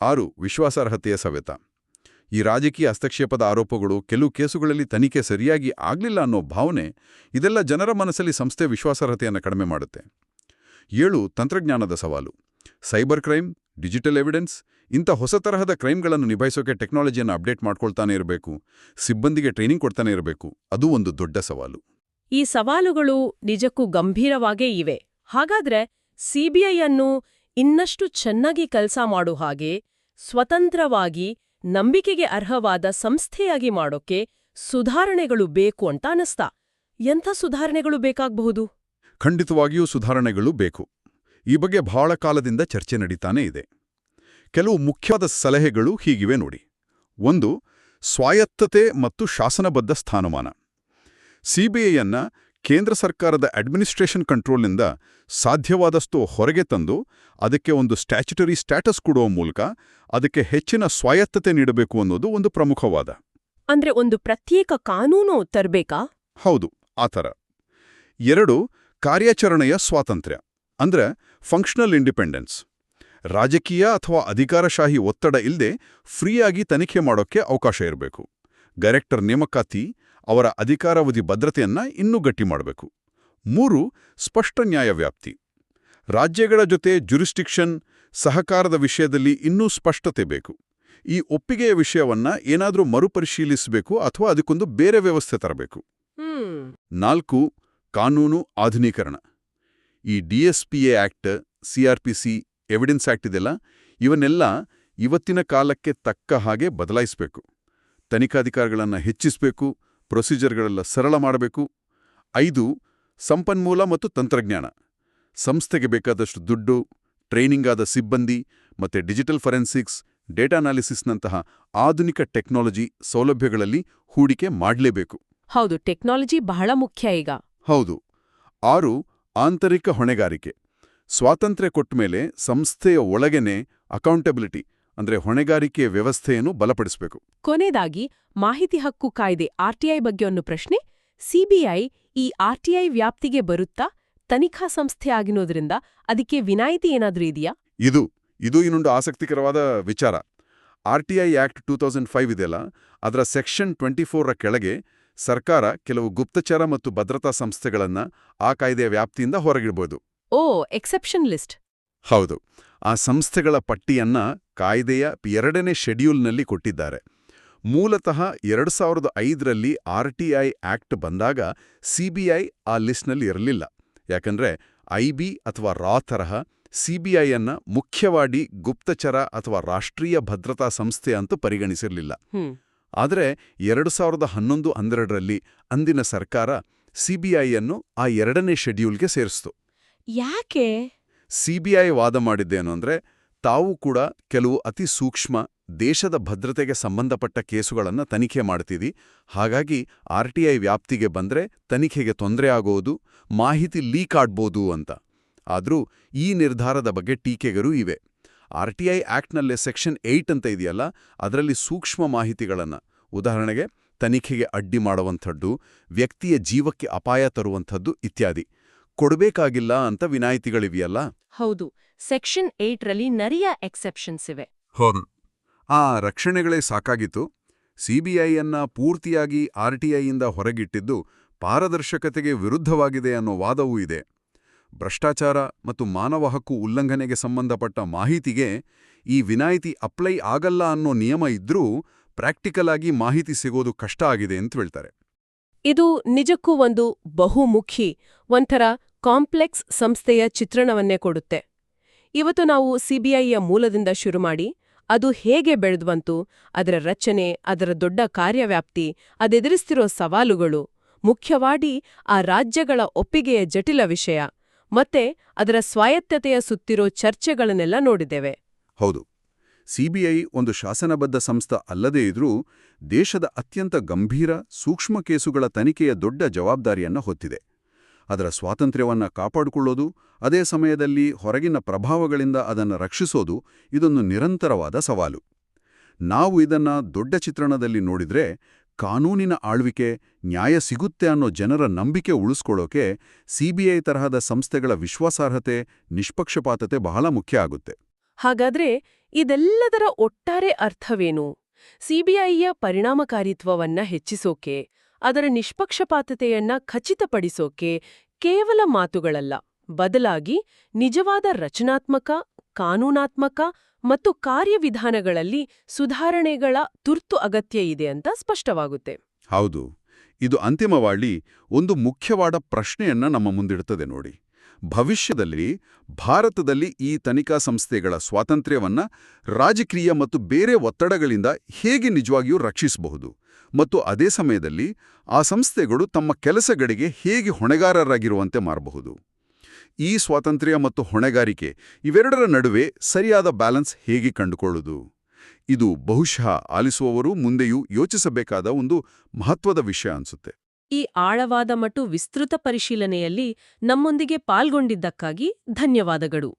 ಆರು ವಿಶ್ವಾಸಾರ್ಹತೆಯ ಸವೆತ. ಈ ರಾಜಕೀಯ ಹಸ್ತಕ್ಷೇಪದ ಆರೋಪಗಳು ಕೆಲವು ಕೇಸುಗಳಲ್ಲಿ ತನಿಖೆ ಸರಿಯಾಗಿ ಆಗಲಿಲ್ಲ ಅನ್ನೋ ಭಾವನೆ ಇದೆಲ್ಲ ಜನರ ಮನಸ್ಸಲ್ಲಿ ಸಂಸ್ಥೆ ವಿಶ್ವಾಸಾರ್ಹತೆಯನ್ನು ಕಡಿಮೆ ಮಾಡುತ್ತೆ. ಏಳು, ತಂತ್ರಜ್ಞಾನದ ಸವಾಲು. ಸೈಬರ್ ಕ್ರೈಮ್, ಡಿಜಿಟಲ್ ಎವಿಡೆನ್ಸ್, ಇಂಥ ಹೊಸ ತರಹದ ಕ್ರೈಮ್ಗಳನ್ನು ನಿಭಾಯಿಸೋಕೆ ಟೆಕ್ನಾಲಜಿಯನ್ನು ಅಪ್ಡೇಟ್ ಮಾಡ್ಕೊಳ್ತಾನೆ ಇರಬೇಕು, ಸಿಬ್ಬಂದಿಗೆ ಟ್ರೈನಿಂಗ್ ಕೊಡ್ತಾನೆ ಇರಬೇಕು, ಅದು ಒಂದು ದೊಡ್ಡ ಸವಾಲು. ಈ ಸವಾಲುಗಳು ನಿಜಕ್ಕೂ ಗಂಭೀರವಾಗೇ ಇವೆ. ಹಾಗಾದ್ರೆ ಸಿಬಿಐಯನ್ನು ಇನ್ನಷ್ಟು ಚೆನ್ನಾಗಿ ಕೆಲಸ ಮಾಡೋ ಹಾಗೆ ಸ್ವತಂತ್ರವಾಗಿ ನಂಬಿಕೆಗೆ ಅರ್ಹವಾದ ಸಂಸ್ಥೆಯಾಗಿ ಮಾಡೋಕೆ ಸುಧಾರಣೆಗಳು ಬೇಕು ಅಂತ ಅನಿಸ್ತಾ ಎಂಥ ಸುಧಾರಣೆಗಳು ಬೇಕಾಗಬಹುದು? ಖಂಡಿತವಾಗಿಯೂ ಸುಧಾರಣೆಗಳು ಬೇಕು. ಈ ಬಗ್ಗೆ ಬಹಳ ಕಾಲದಿಂದ ಚರ್ಚೆ ನಡೀತಾನೇ ಇದೆ. ಕೆಲವು ಮುಖ್ಯವಾದ ಸಲಹೆಗಳು ಹೀಗಿವೆ ನೋಡಿ. ಒಂದು, ಸ್ವಾಯತ್ತತೆ ಮತ್ತು ಶಾಸನಬದ್ಧ ಸ್ಥಾನಮಾನ. ಸಿಬಿಐಯನ್ನ ಕೇಂದ್ರ ಸರ್ಕಾರದ ಅಡ್ಮಿನಿಸ್ಟ್ರೇಷನ್ ಕಂಟ್ರೋಲ್ನಿಂದ ಸಾಧ್ಯವಾದಷ್ಟು ಹೊರಗೆ ತಂದು ಅದಕ್ಕೆ ಒಂದು ಸ್ಟ್ಯಾಚುಟರಿ ಸ್ಟ್ಯಾಟಸ್ ಕೊಡುವ ಮೂಲಕ ಅದಕ್ಕೆ ಹೆಚ್ಚಿನ ಸ್ವಾಯತ್ತತೆ ನೀಡಬೇಕು ಅನ್ನೋದು ಒಂದು ಪ್ರಮುಖವಾದ. ಅಂದ್ರೆ ಒಂದು ಪ್ರತ್ಯೇಕ ಕಾನೂನು ತರಬೇಕಾ? ಹೌದು ಆ ಥರ. ಎರಡು ಕಾರ್ಯಾಚರಣೆಯ ಸ್ವಾತಂತ್ರ್ಯ ಅಂದ್ರೆ ಫಂಕ್ಷನಲ್ ಇಂಡಿಪೆಂಡೆನ್ಸ್ ರಾಜಕೀಯ ಅಥವಾ ಅಧಿಕಾರಶಾಹಿ ಒತ್ತಡ ಇಲ್ಲದೆ ಫ್ರೀಯಾಗಿ ತನಿಖೆ ಮಾಡೋಕ್ಕೆ ಅವಕಾಶ ಇರಬೇಕು. ಡೈರೆಕ್ಟರ್ ನೇಮಕಾತಿ ಅವರ ಅಧಿಕಾರಾವಧಿ ಭದ್ರತೆಯನ್ನ ಇನ್ನೂ ಗಟ್ಟಿ ಮಾಡಬೇಕು. ಮೂರು ಸ್ಪಷ್ಟ ನ್ಯಾಯವ್ಯಾಪ್ತಿ ರಾಜ್ಯಗಳ ಜೊತೆ ಜುರಿಸ್ಟಿಕ್ಷನ್ ಸಹಕಾರದ ವಿಷಯದಲ್ಲಿ ಇನ್ನೂ ಸ್ಪಷ್ಟತೆ ಬೇಕು. ಈ ಒಪ್ಪಿಗೆಯ ವಿಷಯವನ್ನ ಏನಾದರೂ ಮರುಪರಿಶೀಲಿಸಬೇಕು ಅಥವಾ ಅದಕ್ಕೊಂದು ಬೇರೆ ವ್ಯವಸ್ಥೆ ತರಬೇಕು. ನಾಲ್ಕು ಕಾನೂನು ಆಧುನೀಕರಣ. ಈ DSPA act C evidence act ಇದೆಲ್ಲ ಇವನ್ನೆಲ್ಲ ಇವತ್ತಿನ ಕಾಲಕ್ಕೆ ತಕ್ಕ ಹಾಗೆ ಬದಲಾಯಿಸಬೇಕು. ತನಿಖಾಧಿಕಾರಿಗಳನ್ನು ಹೆಚ್ಚಿಸಬೇಕು. ಪ್ರೊಸೀಜರ್ಗಳೆಲ್ಲ ಸರಳ ಮಾಡಬೇಕು. ಐದು ಸಂಪನ್ಮೂಲ ಮತ್ತು ತಂತ್ರಜ್ಞಾನ. ಸಂಸ್ಥೆಗೆ ಬೇಕಾದಷ್ಟು ದುಡ್ಡು ಟ್ರೈನಿಂಗ್ ಆದ ಸಿಬ್ಬಂದಿ ಮತ್ತೆ ಡಿಜಿಟಲ್ ಫರೆನ್ಸಿಕ್ಸ್ ಡೇಟಾ ಅನಾಲಿಸಿಸ್ನಂತಹ ಆಧುನಿಕ ಟೆಕ್ನಾಲಜಿ ಸೌಲಭ್ಯಗಳಲ್ಲಿ ಹೂಡಿಕೆ ಮಾಡಲೇಬೇಕು. ಹೌದು ಟೆಕ್ನಾಲಜಿ ಬಹಳ ಮುಖ್ಯ ಈಗ. ಹೌದು. ಆರು ಆಂತರಿಕ ಹೊಣೆಗಾರಿಕೆ. ಸ್ವಾತಂತ್ರ್ಯ ಕೊಟ್ಟ ಮೇಲೆ ಸಂಸ್ಥೆಯ ಒಳಗೆನೆ ಅಕೌಂಟಬಿಲಿಟಿ ಅಂದ್ರೆ ಹೊಣೆಗಾರಿಕೆ ವ್ಯವಸ್ಥೆಯನ್ನು ಬಲಪಡಿಸಬೇಕು. ಕೊನೆಯದಾಗಿ ಮಾಹಿತಿ ಹಕ್ಕು ಕಾಯ್ದೆ ಆರ್ಟಿಐ ಬಗ್ಗೆ ಒಂದು ಪ್ರಶ್ನೆ. ಸಿಬಿಐ ಈ ಆರ್ಟಿಐ ವ್ಯಾಪ್ತಿಗೆ ಬರುತ್ತಾ? ತನಿಖಾ ಸಂಸ್ಥೆ ಆಗಿರೋದ್ರಿಂದ ಅದಕ್ಕೆ ವಿನಾಯಿತಿ ಏನಾದರೂ ಇದೆಯಾ? ಇದು ಇದು ಇನ್ನೊಂದು ಆಸಕ್ತಿಕರವಾದ ವಿಚಾರ. R T I act two thousand five ಇದೆಯಲ್ಲ ಅದರ ಸೆಕ್ಷನ್ ಟ್ವೆಂಟಿ ಫೋರ್ರ ಕೆಳಗೆ ಸರ್ಕಾರ ಕೆಲವು ಗುಪ್ತಚರ ಮತ್ತು ಭದ್ರತಾ ಸಂಸ್ಥೆಗಳನ್ನ ಆ ಕಾಯ್ದೆಯ ವ್ಯಾಪ್ತಿಯಿಂದ ಹೊರಗಿಡಬಹುದು ಓ ಎಕ್ಸೆಪ್ಷನ್ ಲಿಸ್ಟ್. ಹೌದು. ಆ ಸಂಸ್ಥೆಗಳ ಪಟ್ಟಿಯನ್ನ ಕಾಯ್ದೆಯ ಎರಡನೇ ಶೆಡ್ಯೂಲ್ನಲ್ಲಿ ಕೊಟ್ಟಿದ್ದಾರೆ. ಮೂಲತಃ ಎರಡು ಸಾವಿರದ ಐದರಲ್ಲಿ ಆರ್ ಟಿ ಐ ಆಕ್ಟ್ ಬಂದಾಗ ಸಿಬಿಐ ಆ ಲಿಸ್ಟ್ನಲ್ಲಿ ಇರಲಿಲ್ಲ. ಯಾಕಂದ್ರೆ ಬಿ ಅಥವಾ ರಾ ತರಹ ಸಿಬಿಐಯನ್ನು ಮುಖ್ಯವಾಗಿ ಗುಪ್ತಚರ ಅಥವಾ ರಾಷ್ಟ್ರೀಯ ಭದ್ರತಾ ಸಂಸ್ಥೆ ಅಂತೂ ಪರಿಗಣಿಸಿರಲಿಲ್ಲ. ಆದರೆ ಎರಡು ಸಾವಿರದ ಹನ್ನೊಂದು ಹನ್ನೆರಡರಲ್ಲಿ ಅಂದಿನ ಸರ್ಕಾರ ಸಿಬಿಐಯನ್ನು ಆ ಎರಡನೇ ಶೆಡ್ಯೂಲ್ಗೆ ಸೇರಿಸ್ತು. ಯಾಕೆ? ಸಿಬಿಐ ವಾದ ಮಾಡಿದ್ದೇನು ಅಂದ್ರೆ ತಾವು ಕೂಡ ಕೆಲವು ಅತಿ ಸೂಕ್ಷ್ಮ, ದೇಶದ ಭದ್ರತೆಗೆ ಸಂಬಂಧಪಟ್ಟ ಕೇಸುಗಳನ್ನು ತನಿಖೆ ಮಾಡ್ತಿದಿ. ಹಾಗಾಗಿ ಆರ್ಟಿಐ ವ್ಯಾಪ್ತಿಗೆ ಬಂದ್ರೆ ತನಿಖೆಗೆ ತೊಂದರೆ ಆಗೋದು, ಮಾಹಿತಿ ಲೀಕ್ ಆಡ್ಬೋದು ಅಂತ. ಆದರೂ ಈ ನಿರ್ಧಾರದ ಬಗ್ಗೆ ಟೀಕೆಗಳು ಇವೆ. ಆರ್ ಟಿ ಐ ಆ್ಯಕ್ಟ್ನಲ್ಲೇ ಸೆಕ್ಷನ್ ಏಯ್ಟ್ ಅಂತ ಇದೆಯಲ್ಲ, ಅದರಲ್ಲಿ ಸೂಕ್ಷ್ಮ ಮಾಹಿತಿಗಳನ್ನು. ಉದಾಹರಣೆಗೆ, ತನಿಖೆಗೆ ಅಡ್ಡಿ ಮಾಡುವಂಥದ್ದು, ವ್ಯಕ್ತಿಯ ಜೀವಕ್ಕೆ ಅಪಾಯ ತರುವಂಥದ್ದು ಇತ್ಯಾದಿ. ಕೊಡಬೇಕಾಗಿಲ್ಲ ಅಂತ ವಿನಾಯಿತಿಗಳಿವೆಯಲ್ಲ? ಹೌದು. ಸೆಕ್ಷನ್ ಏಟ್ರಲ್ಲಿ ನರಿಯ ಎಕ್ಸೆಪ್ಷನ್ಸ್ ಇವೆ. ಹೌದು. ಆ ರಕ್ಷಣೆಗಳೇ ಸಾಕಾಗಿತ್ತು. ಸಿಬಿಐಯನ್ನ ಪೂರ್ತಿಯಾಗಿ ಆರ್ಟಿಐಯಿಂದ ಹೊರಗಿಟ್ಟಿದ್ದು ಪಾರದರ್ಶಕತೆಗೆ ವಿರುದ್ಧವಾಗಿದೆ ಅನ್ನೋ ವಾದವೂ ಇದೆ. ಭ್ರಷ್ಟಾಚಾರ ಮತ್ತು ಮಾನವ ಹಕ್ಕು ಉಲ್ಲಂಘನೆಗೆ ಸಂಬಂಧಪಟ್ಟ ಮಾಹಿತಿಗೆ ಈ ವಿನಾಯಿತಿ ಅಪ್ಲೈ ಆಗಲ್ಲ ಅನ್ನೋ ನಿಯಮ ಇದ್ರೂ ಪ್ರಾಕ್ಟಿಕಲ್ ಆಗಿ ಮಾಹಿತಿ ಸಿಗೋದು ಕಷ್ಟ ಆಗಿದೆ ಅಂತ ಹೇಳ್ತಾರೆ. ಇದು ನಿಜಕ್ಕೂ ಒಂದು ಬಹುಮುಖಿ ಒಂಥರ ಕಾಂಪ್ಲೆಕ್ಸ್ ಸಂಸ್ಥೆಯ ಚಿತ್ರಣವನ್ನೇ ಕೊಡುತ್ತೆ. ಇವತ್ತು ನಾವು ಸಿಬಿಐಯ ಮೂಲದಿಂದ ಶುರು ಮಾಡಿ, ಅದು ಹೇಗೆ ಬೆಳೆದ್ವಂತು, ಅದರ ರಚನೆ, ಅದರ ದೊಡ್ಡ ಕಾರ್ಯವ್ಯಾಪ್ತಿ, ಅದೆದುರಿಸ್ತಿರೋ ಸವಾಲುಗಳು ಮುಖ್ಯವಾಗಿ ಆ ರಾಜ್ಯಗಳ ಒಪ್ಪಿಗೆಯ ಜಟಿಲ ವಿಷಯ, ಮತ್ತೆ ಅದರ ಸ್ವಾಯತ್ತತೆಯ ಸುತ್ತಿರೋ ಚರ್ಚೆಗಳನ್ನೆಲ್ಲ ನೋಡಿದ್ದೇವೆ. ಹೌದು. ಸಿಬಿಐ ಒಂದು ಶಾಸನಬದ್ಧ ಸಂಸ್ಥೆ ಅಲ್ಲದೇ ಇದ್ರೂ, ದೇಶದ ಅತ್ಯಂತ ಗಂಭೀರ, ಸೂಕ್ಷ್ಮ ಕೇಸುಗಳ ತನಿಖೆಯ ದೊಡ್ಡ ಜವಾಬ್ದಾರಿಯನ್ನ ಹೊತ್ತಿದೆ. ಅದರ ಸ್ವಾತಂತ್ರ್ಯವನ್ನ ಕಾಪಾಡಿಕೊಳ್ಳೋದು, ಅದೇ ಸಮಯದಲ್ಲಿ ಹೊರಗಿನ ಪ್ರಭಾವಗಳಿಂದ ಅದನ್ನು ರಕ್ಷಿಸೋದು ಇದೊಂದು ನಿರಂತರವಾದ ಸವಾಲು. ನಾವು ಇದನ್ನ ದೊಡ್ಡ ಚಿತ್ರಣದಲ್ಲಿ ನೋಡಿದ್ರೆ ಕಾನೂನಿನ ಆಳ್ವಿಕೆ, ನ್ಯಾಯ ಸಿಗುತ್ತೆ ಅನ್ನೋ ಜನರ ನಂಬಿಕೆ ಉಳಿಸ್ಕೊಳ್ಳೋಕೆ ಸಿಬಿಐ ತರಹದ ಸಂಸ್ಥೆಗಳ ವಿಶ್ವಾಸಾರ್ಹತೆ, ನಿಷ್ಪಕ್ಷಪಾತತೆ ಬಹಳ ಮುಖ್ಯ ಆಗುತ್ತೆ. ಹಾಗಾದ್ರೆ ಇದೆಲ್ಲದರ ಒಟ್ಟಾರೆ ಅರ್ಥವೇನು? ಸಿಬಿಐಯ ಪರಿಣಾಮಕಾರಿತ್ವವನ್ನ ಹೆಚ್ಚಿಸೋಕೆ ಅದರ ನಿಷ್ಪಕ್ಷಪಾತತೆಯನ್ನ ಖಚಿತಪಡಿಸೋಕೆ ಕೇವಲ ಮಾತುಗಳಲ್ಲ. ಬದಲಾಗಿ ನಿಜವಾದ ರಚನಾತ್ಮಕ, ಕಾನೂನಾತ್ಮಕ ಮತ್ತು ಕಾರ್ಯವಿಧಾನಗಳಲ್ಲಿ ಸುಧಾರಣೆಗಳ ತುರ್ತು ಅಗತ್ಯ ಇದೆ ಅಂತ ಸ್ಪಷ್ಟವಾಗುತ್ತೆ. ಹೌದು. ಇದು ಅಂತಿಮವಾಗಿ ಒಂದು ಮುಖ್ಯವಾದ ಪ್ರಶ್ನೆಯನ್ನ ನಮ್ಮ ಮುಂದಿಡುತ್ತದೆ ನೋಡಿ. ಭವಿಷ್ಯದಲ್ಲಿ ಭಾರತದಲ್ಲಿ ಈ ತನಿಖಾ ಸಂಸ್ಥೆಗಳ ಸ್ವಾತಂತ್ರ್ಯವನ್ನ ರಾಜಕೀಯ ಮತ್ತು ಬೇರೆ ಒತ್ತಡಗಳಿಂದ ಹೇಗೆ ನಿಜವಾಗಿಯೂ ರಕ್ಷಿಸಬಹುದು? ಮತ್ತು ಅದೇ ಸಮಯದಲ್ಲಿ ಆ ಸಂಸ್ಥೆಗಳು ತಮ್ಮ ಕೆಲಸಗಳಿಗೆ ಹೇಗೆ ಹೊಣೆಗಾರರಾಗಿರುವಂತೆ ಮಾರಬಹುದು. ಈ ಸ್ವಾತಂತ್ರ್ಯ ಮತ್ತು ಹೊಣೆಗಾರಿಕೆ ಇವೆರಡರ ನಡುವೆ ಸರಿಯಾದ ಬ್ಯಾಲೆನ್ಸ್ ಹೇಗೆ ಕಂಡುಕೊಳ್ಳುವುದು ಇದು ಬಹುಶಃ ಆಲಿಸುವವರು ಮುಂದೆಯೂ ಯೋಚಿಸಬೇಕಾದ ಒಂದು ಮಹತ್ವದ ವಿಷಯ ಅನ್ಸುತ್ತೆ. ಈ ಆಳವಾದ ಮತ್ತು ವಿಸ್ತೃತ ಪರಿಶೀಲನೆಯಲ್ಲಿ ನಮ್ಮೊಂದಿಗೆ ಪಾಲ್ಗೊಂಡಿದ್ದಕ್ಕಾಗಿ ಧನ್ಯವಾದಗಳು.